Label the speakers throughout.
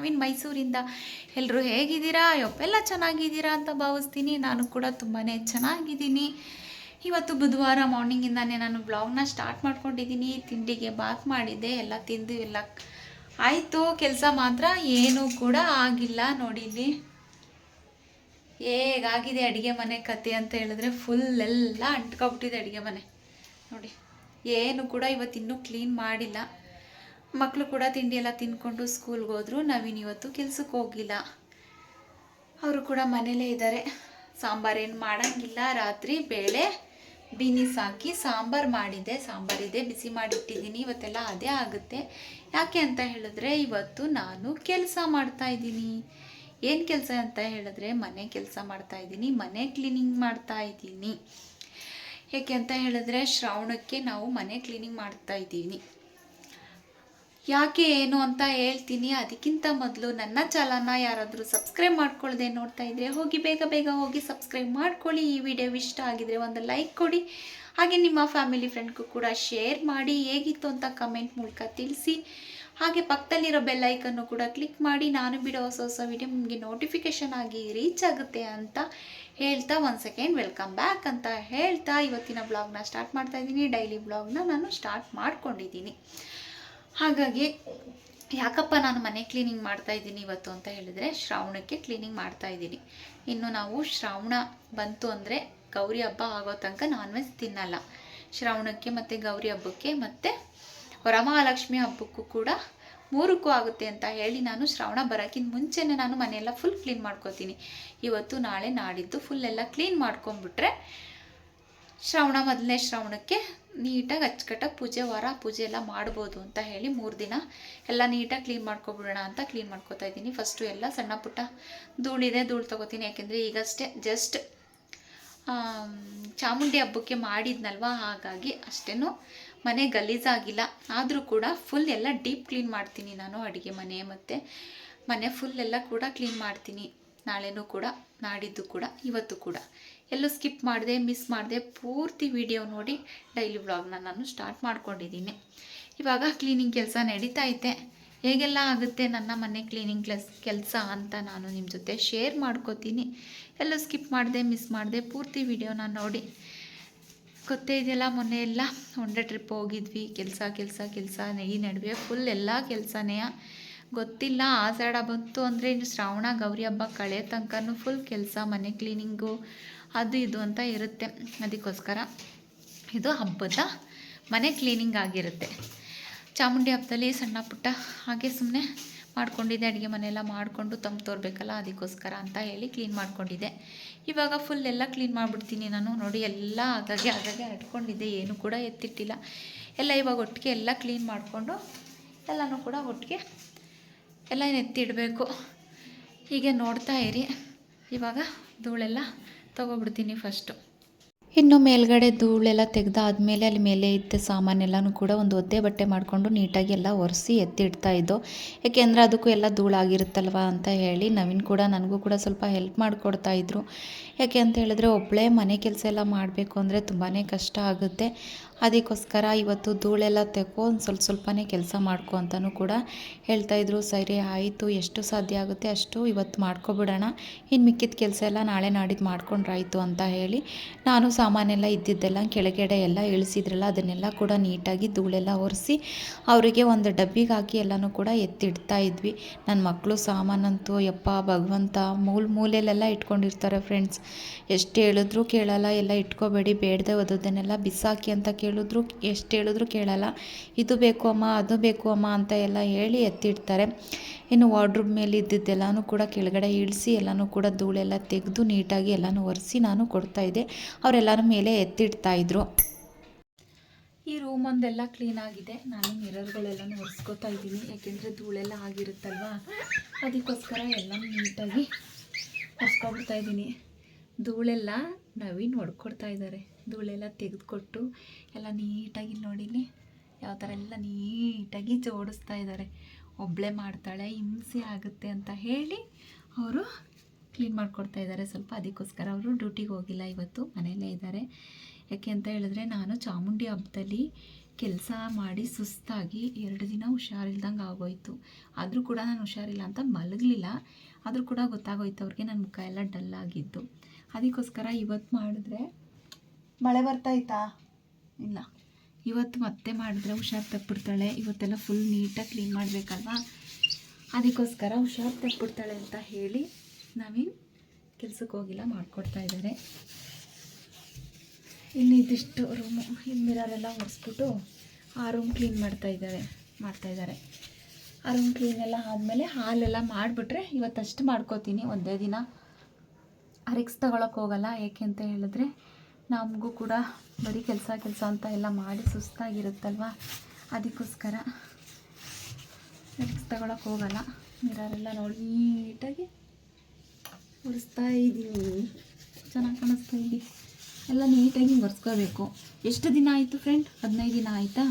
Speaker 1: ನವೀನ್ ಮೈಸೂರಿಂದ. ಎಲ್ಲರೂ ಹೇಗಿದ್ದೀರಾ? ಎಲ್ಲ ಚೆನ್ನಾಗಿದ್ದೀರಾ ಅಂತ ಭಾವಿಸ್ತೀನಿ. ನಾನು ಕೂಡ ತುಂಬಾ ಚೆನ್ನಾಗಿದ್ದೀನಿ. ಇವತ್ತು ಬುಧವಾರ ಮಾರ್ನಿಂಗಿಂದಾನೇ ನಾನು ಬ್ಲಾಗ್ನ ಸ್ಟಾರ್ಟ್ ಮಾಡ್ಕೊಂಡಿದ್ದೀನಿ. ತಿಂಡಿಗೆ ಬಾತ್ ಮಾಡಿದ್ದೆ. ಎಲ್ಲ ತಿಂದು ಎಲ್ಲ ಆಯಿತು. ಕೆಲಸ ಮಾತ್ರ ಏನೂ ಕೂಡ ಆಗಿಲ್ಲ. ನೋಡಿ ಹೇಗಾಗಿದೆ ಅಡುಗೆ ಮನೆ ಕತೆ ಅಂತ ಹೇಳಿದ್ರೆ ಫುಲ್ ಎಲ್ಲ ಅಂಟ್ಕೊಬಿಟ್ಟಿದೆ ಅಡುಗೆ ಮನೆ. ನೋಡಿ, ಏನು ಕೂಡ ಇವತ್ತಿನ್ನೂ ಕ್ಲೀನ್ ಮಾಡಿಲ್ಲ. ಮಕ್ಕಳು ಕೂಡ ತಿಂಡಿ ಎಲ್ಲ ತಿನ್ಕೊಂಡು ಸ್ಕೂಲ್ಗೆ ಹೋದ್ರು. ನವೀನ್ ಇವತ್ತು ಕೆಲ್ಸಕ್ಕೆ ಹೋಗಿಲ್ಲ. ಅವರು ಕೂಡ ಮನೇಲೇ ಇದ್ದಾರೆ. ಸಾಂಬಾರೇನು ಮಾಡೋಂಗಿಲ್ಲ. ರಾತ್ರಿ ಬೇಳೆ ಬೀನಿಸ್ ಹಾಕಿ ಸಾಂಬಾರು ಮಾಡಿದ್ದೆ. ಸಾಂಬಾರಿದೆ ಬಿಸಿ ಮಾಡಿಟ್ಟಿದ್ದೀನಿ. ಇವತ್ತೆಲ್ಲ ಅದೇ ಆಗುತ್ತೆ. ಯಾಕೆ ಅಂತ ಹೇಳಿದ್ರೆ, ಇವತ್ತು ನಾನು ಕೆಲಸ ಮಾಡ್ತಾ ಇದ್ದೀನಿ. ಏನು ಕೆಲಸ ಅಂತ ಹೇಳಿದ್ರೆ, ಮನೆ ಕೆಲಸ ಮಾಡ್ತಾ ಇದ್ದೀನಿ. ಮನೆ ಕ್ಲೀನಿಂಗ್ ಮಾಡ್ತಾ ಇದ್ದೀನಿ. ಯಾಕೆ ಅಂತ ಹೇಳಿದ್ರೆ, ಶ್ರಾವಣಕ್ಕೆ ನಾವು ಮನೆ ಕ್ಲೀನಿಂಗ್ ಮಾಡ್ತಾ ಇದ್ದೀವಿ ಯಾಕೆ ಏನು ಅಂತ ಹೇಳ್ತೀನಿ. ಅದಕ್ಕಿಂತ ಮೊದಲು ನನ್ನ ಚಾಲನ ಯಾರಾದರೂ ಸಬ್ಸ್ಕ್ರೈಬ್ ಮಾಡ್ಕೊಳ್ಳದೆ ನೋಡ್ತಾ ಇದ್ದರೆ ಹೋಗಿ ಬೇಗ ಬೇಗ ಹೋಗಿ ಸಬ್ಸ್ಕ್ರೈಬ್ ಮಾಡ್ಕೊಳ್ಳಿ. ಈ ವಿಡಿಯೋ ಇಷ್ಟ ಆಗಿದರೆ ಒಂದು ಲೈಕ್ ಕೊಡಿ. ಹಾಗೆ ನಿಮ್ಮ ಫ್ಯಾಮಿಲಿ ಫ್ರೆಂಡ್ಗೂ ಕೂಡ ಶೇರ್ ಮಾಡಿ. ಹೇಗಿತ್ತು ಅಂತ ಕಮೆಂಟ್ ಮೂಲಕ ತಿಳಿಸಿ. ಹಾಗೆ ಪಕ್ಕದಲ್ಲಿರೋ ಬೆಲ್ಲೈಕನ್ನು ಕೂಡ ಕ್ಲಿಕ್ ಮಾಡಿ. ನಾನು ಬಿಡೋ ಹೊಸ ಹೊಸ ವಿಡಿಯೋ ನಿಮಗೆ ನೋಟಿಫಿಕೇಷನ್ ಆಗಿ ರೀಚ್ ಆಗುತ್ತೆ ಅಂತ ಹೇಳ್ತಾ ಒಂದು ಸೆಕೆಂಡ್ ವೆಲ್ಕಮ್ ಬ್ಯಾಕ್ ಅಂತ ಹೇಳ್ತಾ ಇವತ್ತಿನ ಬ್ಲಾಗ್ನ ಸ್ಟಾರ್ಟ್ ಮಾಡ್ತಾ ಇದ್ದೀನಿ. ಡೈಲಿ ಬ್ಲಾಗ್ನ ನಾನು ಸ್ಟಾರ್ಟ್ ಮಾಡ್ಕೊಂಡಿದ್ದೀನಿ. ಹಾಗಾಗಿ ಯಾಕಪ್ಪ ನಾನು ಮನೆ ಕ್ಲೀನಿಂಗ್ ಮಾಡ್ತಾ ಇದ್ದೀನಿ ಇವತ್ತು ಅಂತ ಹೇಳಿದರೆ ಶ್ರಾವಣಕ್ಕೆ ಕ್ಲೀನಿಂಗ್ ಮಾಡ್ತಾ ಇದ್ದೀನಿ. ಇನ್ನು ನಾವು ಶ್ರಾವಣ ಬಂತು ಅಂದರೆ ಗೌರಿ ಹಬ್ಬ ಆಗೋ ತನಕ ನಾನ್ ವೆಜ್ ತಿನ್ನಲ್ಲ. ಶ್ರಾವಣಕ್ಕೆ ಮತ್ತು ಗೌರಿ ಹಬ್ಬಕ್ಕೆ ಮತ್ತು ವರಮಹಾಲಕ್ಷ್ಮಿ ಹಬ್ಬಕ್ಕೂ ಕೂಡ ಮೂರಕ್ಕೂ ಆಗುತ್ತೆ ಅಂತ ಹೇಳಿ ನಾನು ಶ್ರಾವಣ ಬರೋಕ್ಕಿಂತ ಮುಂಚೆನೇ ನಾನು ಮನೆಯೆಲ್ಲ ಫುಲ್ ಕ್ಲೀನ್ ಮಾಡ್ಕೋತೀನಿ. ಇವತ್ತು, ನಾಳೆ, ನಾಡಿದ್ದು ಫುಲ್ ಎಲ್ಲ ಕ್ಲೀನ್ ಮಾಡ್ಕೊಂಬಿಟ್ರೆ ಶ್ರಾವಣ ಮೊದಲನೇ ಶ್ರಾವಣಕ್ಕೆ ನೀಟಾಗಿ ಅಚ್ಚುಕಟ್ಟಾಗಿ ಪೂಜೆ ವಾರ, ಪೂಜೆ ಎಲ್ಲ ಮಾಡ್ಬೋದು ಅಂತ ಹೇಳಿ ಮೂರು ದಿನ ಎಲ್ಲ ನೀಟಾಗಿ ಕ್ಲೀನ್ ಮಾಡ್ಕೊಬಿಡೋಣ ಅಂತ ಕ್ಲೀನ್ ಮಾಡ್ಕೋತಾ ಇದ್ದೀನಿ. ಫಸ್ಟು ಎಲ್ಲ ಸಣ್ಣ ಪುಟ್ಟ ಧೂಳಿದೆ, ಧೂಳು ತೊಗೋತೀನಿ. ಯಾಕೆಂದರೆ ಈಗಷ್ಟೇ ಜಸ್ಟ್ ಚಾಮುಂಡಿ ಹಬ್ಬಕ್ಕೆ ಮಾಡಿದ್ನಲ್ವ? ಹಾಗಾಗಿ ಅಷ್ಟೇನು ಮನೆ ಗಲೀಜಾಗಿಲ್ಲ. ಆದರೂ ಕೂಡ ಫುಲ್ ಎಲ್ಲ ಡೀಪ್ ಕ್ಲೀನ್ ಮಾಡ್ತೀನಿ ನಾನು ಅಡುಗೆ ಮನೆ ಮತ್ತು ಮನೆ ಫುಲ್ ಎಲ್ಲ ಕೂಡ ಕ್ಲೀನ್ ಮಾಡ್ತೀನಿ. ನಾಳೆನೂ ಕೂಡ, ನಾಡಿದ್ದು ಕೂಡ, ಇವತ್ತು ಕೂಡ. ಎಲ್ಲೂ ಸ್ಕಿಪ್ ಮಾಡಿದೆ, ಮಿಸ್ ಮಾಡಿದೆ, ಪೂರ್ತಿ ವಿಡಿಯೋ ನೋಡಿ ಡೈಲಿ ವ್ಲಾಗ್ನ ನಾನು ಸ್ಟಾರ್ಟ್ ಮಾಡ್ಕೊಂಡಿದ್ದೀನಿ. ಇವಾಗ ಕ್ಲೀನಿಂಗ್ ಕೆಲಸ ನಡೀತಾ ಐತೆ. ಹೇಗೆಲ್ಲ ಆಗುತ್ತೆ ನನ್ನ ಮನೆ ಕ್ಲೀನಿಂಗ್ ಕ್ಲಸ್, ಕೆಲಸ ಅಂತ ನಾನು ನಿಮ್ಮ ಜೊತೆ ಶೇರ್ ಮಾಡ್ಕೋತೀನಿ. ಎಲ್ಲೂ ಸ್ಕಿಪ್ ಮಾಡಿದೆ, ಮಿಸ್ ಮಾಡಿದೆ, ಪೂರ್ತಿ ವಿಡಿಯೋನ ನೋಡಿ. ಗೊತ್ತೇ ಇದೆಯಲ್ಲ, ಮೊನ್ನೆ ಎಲ್ಲ ಒಂದೇ ಟ್ರಿಪ್ ಹೋಗಿದ್ವಿ. ಕೆಲಸ ಕೆಲಸ ಕೆಲಸ, ಈ ನಡುವೆ ಫುಲ್ ಎಲ್ಲ ಕೆಲಸನೇ. ಗೊತ್ತಿಲ್ಲ ಆಸಾಡ ಬಂತು ಅಂದರೆ ಇನ್ನು ಶ್ರಾವಣ, ಗೌರಿ ಹಬ್ಬ ಕಳೆ ತನಕನೂ ಫುಲ್ ಕೆಲಸ, ಮನೆ ಕ್ಲೀನಿಂಗು ಅದು ಇದು ಅಂತ ಇರುತ್ತೆ. ಅದಕ್ಕೋಸ್ಕರ ಇದು ಹಬ್ಬದ ಮನೆ ಕ್ಲೀನಿಂಗ್ ಆಗಿರುತ್ತೆ. ಚಾಮುಂಡಿ ಹಬ್ಬದಲ್ಲಿ ಸಣ್ಣ ಪುಟ್ಟ ಹಾಗೆ ಸುಮ್ಮನೆ ಮಾಡ್ಕೊಂಡಿದ್ದೆ. ಅಡುಗೆ ಮನೆಯೆಲ್ಲ ಮಾಡಿಕೊಂಡು ತಮ್ಮ ತೋರ್ಬೇಕಲ್ಲ, ಅದಕ್ಕೋಸ್ಕರ ಅಂತ ಹೇಳಿ ಕ್ಲೀನ್ ಮಾಡ್ಕೊಂಡಿದ್ದೆ. ಇವಾಗ ಫುಲ್ ಎಲ್ಲ ಕ್ಲೀನ್ ಮಾಡಿಬಿಡ್ತೀನಿ ನಾನು. ನೋಡಿ, ಎಲ್ಲ ಆಗಾಗೆ ಆಗಾಗೆ ಅಟ್ಕೊಂಡಿದ್ದೆ ಏನು ಕೂಡ ಎತ್ತಿಟ್ಟಿಲ್ಲ. ಎಲ್ಲ ಇವಾಗ ಒಟ್ಟಿಗೆ ಎಲ್ಲ ಕ್ಲೀನ್ ಮಾಡಿಕೊಂಡು ಎಲ್ಲನೂ ಕೂಡ ಒಟ್ಟಿಗೆ ಎಲ್ಲ ಎತ್ತಿಡಬೇಕು ಹೀಗೆ ನೋಡ್ತಾ ಇರಿ. ಇವಾಗ ಧೂಳೆಲ್ಲ ತೊಗೊಬಿಡ್ತೀನಿ ಫಸ್ಟು ಇನ್ನು ಮೇಲ್ಗಡೆ ಧೂಳೆಲ್ಲ ತೆಗೆದಾದ್ಮೇಲೆ ಅಲ್ಲಿ ಮೇಲೆ ಇದ್ದ ಸಾಮಾನೆಲ್ಲನೂ ಕೂಡ ಒಂದು ಒದ್ದೆ ಬಟ್ಟೆ ಮಾಡಿಕೊಂಡು ನೀಟಾಗಿ ಎಲ್ಲ ಒರೆಸಿ ಎತ್ತಿಡ್ತಾ ಇದ್ದೋ. ಯಾಕೆಂದರೆ ಅದಕ್ಕೂ ಎಲ್ಲ ಧೂಳಾಗಿರುತ್ತಲ್ವ ಅಂತ ಹೇಳಿ ನವೀನ್ ಕೂಡ ನನಗೂ ಕೂಡ ಸ್ವಲ್ಪ ಹೆಲ್ಪ್ ಮಾಡಿಕೊಡ್ತಾ ಇದ್ರು. ಯಾಕೆ ಅಂತ ಹೇಳಿದ್ರೆ ಒಬ್ಬಳೇ ಮನೆ ಕೆಲಸ ಎಲ್ಲ ಮಾಡಬೇಕು ಅಂದರೆ ತುಂಬಾ ಕಷ್ಟ ಆಗುತ್ತೆ. ಅದಕ್ಕೋಸ್ಕರ ಇವತ್ತು ಧೂಳೆಲ್ಲ ತೆಗೋ ಒಂದು ಸ್ವಲ್ಪ ಸ್ವಲ್ಪನೇ ಕೆಲಸ ಮಾಡ್ಕೊ ಅಂತಲೂ ಕೂಡ ಹೇಳ್ತಾಯಿದ್ರು ಸರಿ, ಆಯಿತು, ಎಷ್ಟು ಸಾಧ್ಯ ಆಗುತ್ತೆ ಅಷ್ಟು ಇವತ್ತು ಮಾಡ್ಕೊಬಿಡೋಣ. ಇನ್ನು ಮಿಕ್ಕಿದ ಕೆಲಸ ಎಲ್ಲ ನಾಳೆ ನಾಡಿದ್ದು ಮಾಡ್ಕೊಂಡ್ರಾಯಿತು ಅಂತ ಹೇಳಿ ನಾನು ಸಾಮಾನೆಲ್ಲ ಇದ್ದಿದ್ದೆಲ್ಲ, ಕೆಳಗಡೆ ಎಲ್ಲ ಇಳಿಸಿದ್ರಲ್ಲ, ಅದನ್ನೆಲ್ಲ ಕೂಡ ನೀಟಾಗಿ ಧೂಳೆಲ್ಲ ಒರೆಸಿ ಅವರಿಗೆ ಒಂದು ಡಬ್ಬಿಗೆ ಹಾಕಿ ಎಲ್ಲನೂ ಕೂಡ ಎತ್ತಿಡ್ತಾ ಇದ್ವಿ. ನನ್ನ ಮಕ್ಕಳು ಸಾಮಾನಂತೂ ಯಪ್ಪ, ಭಗವಂತ, ಮೂಲ ಮೂಲೆಯಲ್ಲೆಲ್ಲ ಇಟ್ಕೊಂಡಿರ್ತಾರೆ ಫ್ರೆಂಡ್ಸ್ ಎಷ್ಟು ಹೇಳಿದ್ರು ಕೇಳಲ್ಲ, ಎಲ್ಲ ಇಟ್ಕೋಬೇಡಿ, ಬೇಡದೆ ಓದೋದನ್ನೆಲ್ಲ ಬಿಸಾಕಿ ಅಂತ ಕೇಳಿದ್ರು ಎಷ್ಟು ಹೇಳಿದ್ರು ಕೇಳಲ್ಲ. ಇದು ಬೇಕು ಅಮ್ಮ, ಅದು ಬೇಕು ಅಮ್ಮ ಅಂತ ಎಲ್ಲ ಹೇಳಿ ಎತ್ತಿಡ್ತಾರೆ. ಇನ್ನು ವಾರ್ಡ್ರೂಬ್ ಮೇಲೆ ಇದ್ದಿದ್ದೆಲ್ಲನೂ ಕೂಡ ಕೆಳಗಡೆ ಇಳಿಸಿ, ಎಲ್ಲನೂ ಕೂಡ ಧೂಳೆಲ್ಲ ತೆಗೆದು ನೀಟಾಗಿ ಎಲ್ಲನೂ ಒರೆಸಿ ನಾನು ಕೊಡ್ತಾ ಇದ್ದೆ. ಅವರೆಲ್ಲರ ಮೇಲೆ ಎತ್ತಿಡ್ತಾಯಿದ್ರು ಈ ರೂಮ್ ಒಂದೆಲ್ಲ ಕ್ಲೀನ್ ಆಗಿದೆ. ನಾನು ಮಿರರ್ಗಳೆಲ್ಲನೂ ಒರೆಸ್ಕೋತಾ ಇದ್ದೀನಿ. ಯಾಕೆಂದರೆ ಧೂಳೆಲ್ಲ ಆಗಿರುತ್ತಲ್ವಾ? ಅದಕ್ಕೋಸ್ಕರ ಎಲ್ಲ ನೀಟಾಗಿ ಒರೆಸ್ಕೊಬಿಡ್ತಾ ಇದ್ದೀನಿ. ಧೂಳೆಲ್ಲ ನವೀನ್ ಹೊಡ್ಕೊಡ್ತಾ ಇದ್ದಾರೆ. ಧೂಳೆಲ್ಲ ತೆಗೆದುಕೊಟ್ಟು ಎಲ್ಲ ನೀಟಾಗಿ ನೋಡಿ ಯಾವ ಥರ ಎಲ್ಲ ನೀಟಾಗಿ ಜೋಡಿಸ್ತಾ ಇದ್ದಾರೆ. ಒಬ್ಬಳೇ ಮಾಡ್ತಾಳೆ, ಹಿಂಸೆ ಆಗುತ್ತೆ ಅಂತ ಹೇಳಿ ಅವರು ಕ್ಲೀನ್ ಮಾಡಿಕೊಡ್ತಾ ಇದ್ದಾರೆ. ಸ್ವಲ್ಪ ಅದಕ್ಕೋಸ್ಕರ ಅವರು ಡ್ಯೂಟಿಗೆ ಹೋಗಿಲ್ಲ ಇವತ್ತು, ಮನೆಯಲ್ಲೇ ಇದ್ದಾರೆ. ಯಾಕೆ ಅಂತ ಹೇಳಿದ್ರೆ, ನಾನು ಚಾಮುಂಡಿ ಹಬ್ಬದಲ್ಲಿ ಕೆಲಸ ಮಾಡಿ ಸುಸ್ತಾಗಿ ಎರಡು ದಿನ ಹುಷಾರಿಲ್ದಂಗೆ ಆಗೋಯ್ತು. ಆದರೂ ಕೂಡ ನಾನು ಹುಷಾರಿಲ್ಲ ಅಂತ ಮಲಗಲಿಲ್ಲ. ಆದರೂ ಕೂಡ ಗೊತ್ತಾಗೋಯ್ತು ಅವ್ರಿಗೆ ನನ್ನ ಮುಖ ಎಲ್ಲ ಡಲ್ ಆಗಿದ್ದು ಅದಕ್ಕೋಸ್ಕರ ಇವತ್ತು ಮಾಡಿದ್ರೆ ಮಳೆ ಬರ್ತಾಯ್ತಾ ಇಲ್ಲ. ಇವತ್ತು ಮತ್ತೆ ಮಾಡಿದ್ರೆ ಹುಷಾರು ತಪ್ಪಿಡ್ತಾಳೆ. ಇವತ್ತೆಲ್ಲ ಫುಲ್ ನೀಟಾಗಿ ಕ್ಲೀನ್ ಮಾಡಬೇಕಲ್ವಾ? ಅದಕ್ಕೋಸ್ಕರ ಹುಷಾರು ತಪ್ಪಿಡ್ತಾಳೆ ಅಂತ ಹೇಳಿ ನಾವೇನು ಕೆಲ್ಸಕ್ಕೆ ಹೋಗಿಲ್ಲ, ಮಾಡಿಕೊಡ್ತಾ ಇದ್ದಾರೆ ಇಲ್ಲಿ ಇದಿಷ್ಟು ರೂಮು ಇಲ್ಲಿ ಮಿರರೆಲ್ಲ ಒರೆಸ್ಬಿಟ್ಟು ಆ ರೂಮ್ ಕ್ಲೀನ್ ಮಾಡ್ತಾ ಇದ್ದಾರೆ ಮಾಡ್ತಾ ಇದ್ದಾರೆ ಆ ರೂಮ್ ಕ್ಲೀನ್ ಎಲ್ಲ ಆದಮೇಲೆ ಹಾಲೆಲ್ಲ ಮಾಡಿಬಿಟ್ರೆ ಇವತ್ತಷ್ಟು ಮಾಡ್ಕೋತೀನಿ, ಒಂದೇ ದಿನ. ರಿಕ್ಸ್ ತಗೊಳಕ್ಕೆ ಹೋಗಲ್ಲ, ಏಕೆ ಅಂತ ಹೇಳಿದ್ರೆ ನಮಗೂ ಕೂಡ ಬರೀ ಕೆಲಸ ಕೆಲಸ ಅಂತ ಎಲ್ಲ ಮಾಡಿ ಸುಸ್ತಾಗಿರುತ್ತಲ್ವ? ಅದಕ್ಕೋಸ್ಕರ ರಿಕ್ಸ್ ತಗೊಳಕ್ಕೆ ಹೋಗಲ್ಲ. ಮಿರರೆಲ್ಲ ನೋಡಿ ನೀಟಾಗಿ ಒರೆಸ್ತಾ ಇದ್ದೀನಿ. ಚೆನ್ನಾಗಿ ಕಾಣಿಸ್ತಾ ಇದ್ದೀನಿ ಎಲ್ಲ ನೀಟಾಗಿ ಒರೆಸ್ಕೋಬೇಕು. ಎಷ್ಟು ದಿನ ಆಯಿತು ಫ್ರೆಂಡ್ ಹದಿನೈದು ದಿನ ಆಯಿತಾ?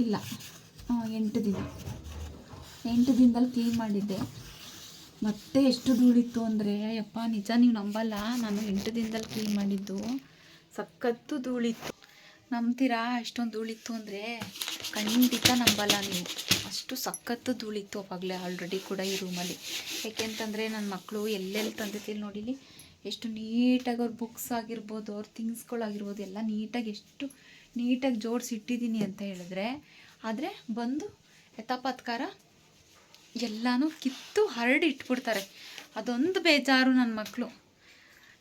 Speaker 1: ಇಲ್ಲ. ಎಂಟು ದಿನ. ಎಂಟು ದಿನದಲ್ಲಿ ಕ್ಲೀನ್ ಮಾಡಿದ್ದೆ. ಮತ್ತೆ ಎಷ್ಟು ಧೂಳಿತ್ತು ಅಂದರೆ ಯಪ್ಪ ನಿಜ ನೀವು ನಂಬಲ್ಲ. ನಾನು ಎಂಟು ದಿನದಲ್ಲಿ ಕ್ಲೀನ್ ಮಾಡಿದ್ದು. ಸಖತ್ತು ಧೂಳಿತ್ತು. ನಂಬ್ತೀರಾ ಅಷ್ಟೊಂದು ಧೂಳಿತ್ತು ಅಂದರೆ? ಖಂಡಿತ ನಂಬಲ್ಲ ನೀವು. ಅಷ್ಟು ಸಖತ್ತು ಧೂಳಿತ್ತು ಅವಾಗಲೇ ಆಲ್ರೆಡಿ ಕೂಡ ಈ ರೂಮಲ್ಲಿ ಯಾಕೆಂತಂದರೆ ನನ್ನ ಮಕ್ಕಳು ಎಲ್ಲೆಲ್ಲಿ ತಂದಿತ್ತಿಲ್ಲ ನೋಡಿಲಿ, ಎಷ್ಟು ನೀಟಾಗಿ ಅವ್ರ ಬುಕ್ಸ್ ಆಗಿರ್ಬೋದು, ಅವ್ರ ಥಿಂಗ್ಸ್ಗಳಾಗಿರ್ಬೋದು ಎಲ್ಲ ನೀಟಾಗಿ ಎಷ್ಟು ನೀಟಾಗಿ ಜೋಡಿಸಿ ಇಟ್ಟಿದ್ದೀನಿ ಅಂತ ಹೇಳಿದ್ರೆ, ಆದರೆ ಬಂದು ಯಥಾಪತ್ಕಾರ ಎಲ್ಲನೂ ಕಿತ್ತು ಹರಡಿ ಇಟ್ಬಿಡ್ತಾರೆ ಅದೊಂದು ಬೇಜಾರು ನನ್ನ ಮಕ್ಕಳು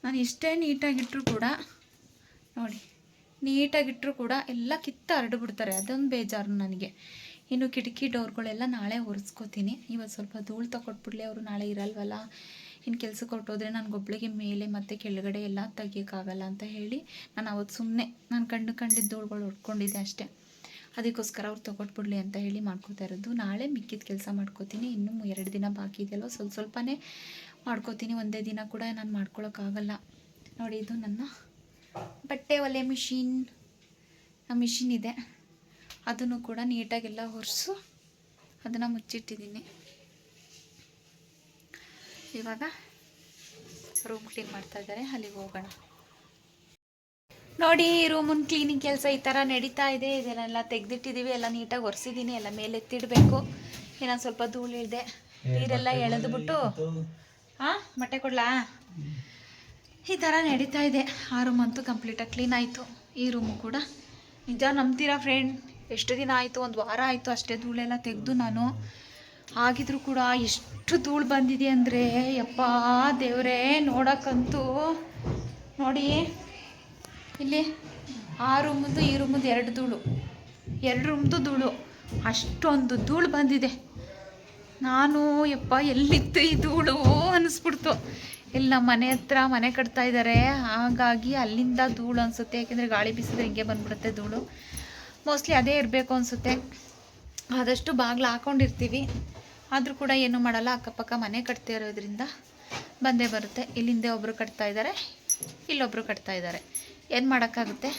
Speaker 1: ನಾನು ಎಷ್ಟೇ ನೀಟಾಗಿಟ್ಟರು ಕೂಡ ನೋಡಿ. ನೀಟಾಗಿಟ್ಟರು ಕೂಡ ಎಲ್ಲ ಕಿತ್ತು ಹರಡು ಬಿಡ್ತಾರೆ. ಅದೊಂದು ಬೇಜಾರು ನನಗೆ. ಇನ್ನು ಕಿಟಕಿ ಡೋರ್ಗಳೆಲ್ಲ ನಾಳೆ ಒರೆಸ್ಕೋತೀನಿ. ಇವತ್ತು ಸ್ವಲ್ಪ ಧೂಳು ತಗೊಟ್ಬಿಡ್ಲಿ ಅವರು ನಾಳೆ ಇರಲ್ವಲ್ಲ? ಇನ್ನು ಕೆಲ್ಸಕ್ಕೆ ಹೊರಟೋದ್ರೆ ನನಗೊಬ್ಳಿಗೆ ಮೇಲೆ ಮತ್ತು ಕೆಳಗಡೆ ಎಲ್ಲ ತೆಗಿಯೋಕ್ಕಾಗಲ್ಲ ಅಂತ ಹೇಳಿ ನಾನು ಅವತ್ತು ಸುಮ್ಮನೆ ನಾನು ಕಂಡು ಕಂಡಿದ್ದ ಧೂಳುಗಳು ಹೊಡ್ಕೊಂಡಿದ್ದೆ ಅಷ್ಟೇ. ಅದಕ್ಕೋಸ್ಕರ ಅವ್ರು ತೊಗೊಟ್ಬಿಡ್ಲಿ ಅಂತ ಹೇಳಿ ಮಾಡ್ಕೋತಾ ಇರೋದು. ನಾಳೆ ಮಿಕ್ಕಿದ ಕೆಲಸ ಮಾಡ್ಕೋತೀನಿ. ಇನ್ನೂ ಎರಡು ದಿನ ಬಾಕಿ ಇದೆಯಲ್ಲ ಸ್ವಲ್ಪ ಸ್ವಲ್ಪನೇ ಮಾಡ್ಕೋತೀನಿ. ಒಂದೇ ದಿನ ಕೂಡ ನಾನು ಮಾಡ್ಕೊಳ್ಳೋಕ್ಕಾಗಲ್ಲ ನೋಡಿ, ಇದು ನನ್ನ ಬಟ್ಟೆ ಒಲೆ ಮಿಷಿನ್ ಮಿಷಿನ್ ಇದೆ. ಅದನ್ನು ಕೂಡ ನೀಟಾಗೆಲ್ಲ ಒರೆಸು. ಅದನ್ನು ಮುಚ್ಚಿಟ್ಟಿದ್ದೀನಿ. ಇವಾಗ ರೂಮ್ ಕ್ಲೀನ್ ಮಾಡ್ತಾ ಇದ್ದಾರೆ. ಅಲ್ಲಿಗೆ ಹೋಗೋಣ. ನೋಡಿ ರೂಮನ್ ಕ್ಲೀನಿಂಗ್ ಕೆಲಸ ಈ ಥರ ನಡೀತಾ ಇದೆ. ಇದನ್ನೆಲ್ಲ ತೆಗೆದಿಟ್ಟಿದ್ದೀವಿ. ಎಲ್ಲ ನೀಟಾಗಿ ಒರೆಸಿದ್ದೀನಿ. ಎಲ್ಲ ಮೇಲೆ ಎತ್ತಿಡಬೇಕು. ಇನ್ನೊಂದು ಸ್ವಲ್ಪ ಧೂಳು ನೀರೆಲ್ಲ ಎಳೆದ್ಬಿಟ್ಟು. ಹಾಂ ಮೊಟ್ಟೆ ಕೊಡ್ಲಾ? ಈ ಥರ ನಡೀತಾ ಇದೆ. ಆ ರೂಮ್ ಅಂತೂ ಕಂಪ್ಲೀಟಾಗಿ ಕ್ಲೀನ್ ಆಯಿತು. ಈ ರೂಮು ಕೂಡ. ನಿಜ ನಂಬ್ತೀರಾ ಫ್ರೆಂಡ್ ಎಷ್ಟು ದಿನ ಆಯಿತು? ಒಂದು ವಾರ ಆಯಿತು ಅಷ್ಟೇ ಧೂಳೆಲ್ಲ ತೆಗೆದು ನಾನು. ಆಗಿದ್ರೂ ಕೂಡ ಎಷ್ಟು ಧೂಳು ಬಂದಿದೆ ಅಂದರೆ, ಯಪ್ಪ ದೇವರೇ, ನೋಡೋಕ್ಕಂತೂ. ನೋಡಿ, ಇಲ್ಲಿ ಆ ರೂಮದ್ದು ಈ ರೂಮದ್ದು ಎರಡು ಧೂಳು. ಎರಡು ರೂಮ್ದು ಧೂಳು. ಅಷ್ಟೊಂದು ಧೂಳು ಬಂದಿದೆ. ನಾನು ಯಪ್ಪ ಎಲ್ಲಿತ್ತು ಈ ಧೂಳು ಅನ್ನಿಸ್ಬಿಡ್ತು. ಇಲ್ಲಿ ನಮ್ಮ ಮನೆ ಹತ್ರ ಮನೆ ಕಟ್ತಾ ಇದ್ದಾರೆ ಹಾಗಾಗಿ ಅಲ್ಲಿಂದ ಧೂಳು ಅನಿಸುತ್ತೆ. ಯಾಕೆಂದರೆ ಗಾಳಿ ಬೀಸಿದ್ರೆ ಹಿಂಗೆ ಬಂದ್ಬಿಡುತ್ತೆ ಧೂಳು. ಮೋಸ್ಟ್ಲಿ ಅದೇ ಇರಬೇಕು ಅನಿಸುತ್ತೆ. ಆದಷ್ಟು ಬಾಗಿಲು ಹಾಕೊಂಡಿರ್ತೀವಿ. ಆದರೂ ಕೂಡ ಏನು ಮಾಡಲ್ಲ. ಅಕ್ಕಪಕ್ಕ ಮನೆ ಕಟ್ತಾ ಇರೋದ್ರಿಂದ ಬಂದೇ ಬರುತ್ತೆ. ಇಲ್ಲಿಂದೆ ಒಬ್ಬರು ಕಟ್ತಾ ಇದ್ದಾರೆ ಇಲ್ಲೊಬ್ಬರು ಕಟ್ತಾ ಇದ್ದಾರೆ ಏನು ಮಾಡೋಕ್ಕಾಗುತ್ತೆ?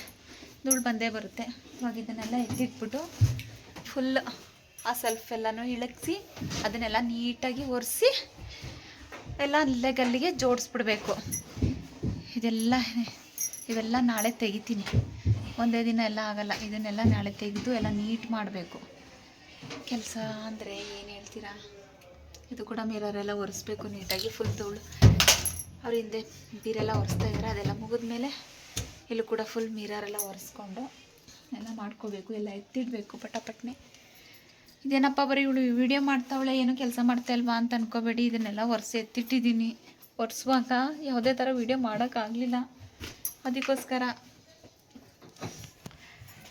Speaker 1: ಧೂಳು ಬಂದೇ ಬರುತ್ತೆ. ಇವಾಗ ಇದನ್ನೆಲ್ಲ ಎತ್ತಿಟ್ಬಿಟ್ಟು ಫುಲ್ ಆ ಸೆಲ್ಫ್ ಎಲ್ಲನೂ ಇಳಕ್ಸಿ ಅದನ್ನೆಲ್ಲ ನೀಟಾಗಿ ಒರೆಸಿ ಎಲ್ಲ ಅಲ್ಲೇ ಗಲ್ಲಿಗೆ ಜೋಡಿಸ್ಬಿಡ್ಬೇಕು. ಇದೆಲ್ಲ ಇವೆಲ್ಲ ನಾಳೆ ತೆಗಿತೀನಿ. ಒಂದೇ ದಿನ ಎಲ್ಲ ಆಗಲ್ಲ. ಇದನ್ನೆಲ್ಲ ನಾಳೆ ತೆಗೆದು ಎಲ್ಲ ನೀಟ್ ಮಾಡಬೇಕು. ಕೆಲಸ ಅಂದರೆ ಏನು ಹೇಳ್ತೀರಾ? ಇದು ಕೂಡ ಮಿರರೆಲ್ಲ ಒರೆಸ್ಬೇಕು ನೀಟಾಗಿ ಫುಲ್ ಧೂಳು. ಅವ್ರ ಹಿಂದೆ ಬೀರೆಲ್ಲ ಒರೆಸ್ತಾ ಇದ್ದಾರೆ ಅದೆಲ್ಲ ಮುಗಿದ್ಮೇಲೆ ಇಲ್ಲೂ ಕೂಡ ಫುಲ್ ಮಿರರೆಲ್ಲ ಒರೆಸ್ಕೊಂಡು ಎಲ್ಲ ಮಾಡ್ಕೋಬೇಕು. ಎಲ್ಲ ಎತ್ತಿಡಬೇಕು ಪಟಪಟ್ನೆ. ಇದೇನಪ್ಪ ಬರೀ ಇವಳು ವಿಡಿಯೋ ಮಾಡ್ತಾವಳೆ, ಏನು ಕೆಲಸ ಮಾಡ್ತಾ ಇಲ್ವಾ ಅಂತ ಅನ್ಕೋಬೇಡಿ, ಇದನ್ನೆಲ್ಲ ಒರೆಸಿ ಎತ್ತಿಟ್ಟಿದ್ದೀನಿ. ಒರೆಸುವಾಗ ಯಾವುದೇ ಥರ ವಿಡಿಯೋ ಮಾಡೋಕ್ಕಾಗಲಿಲ್ಲ. ಅದಕ್ಕೋಸ್ಕರ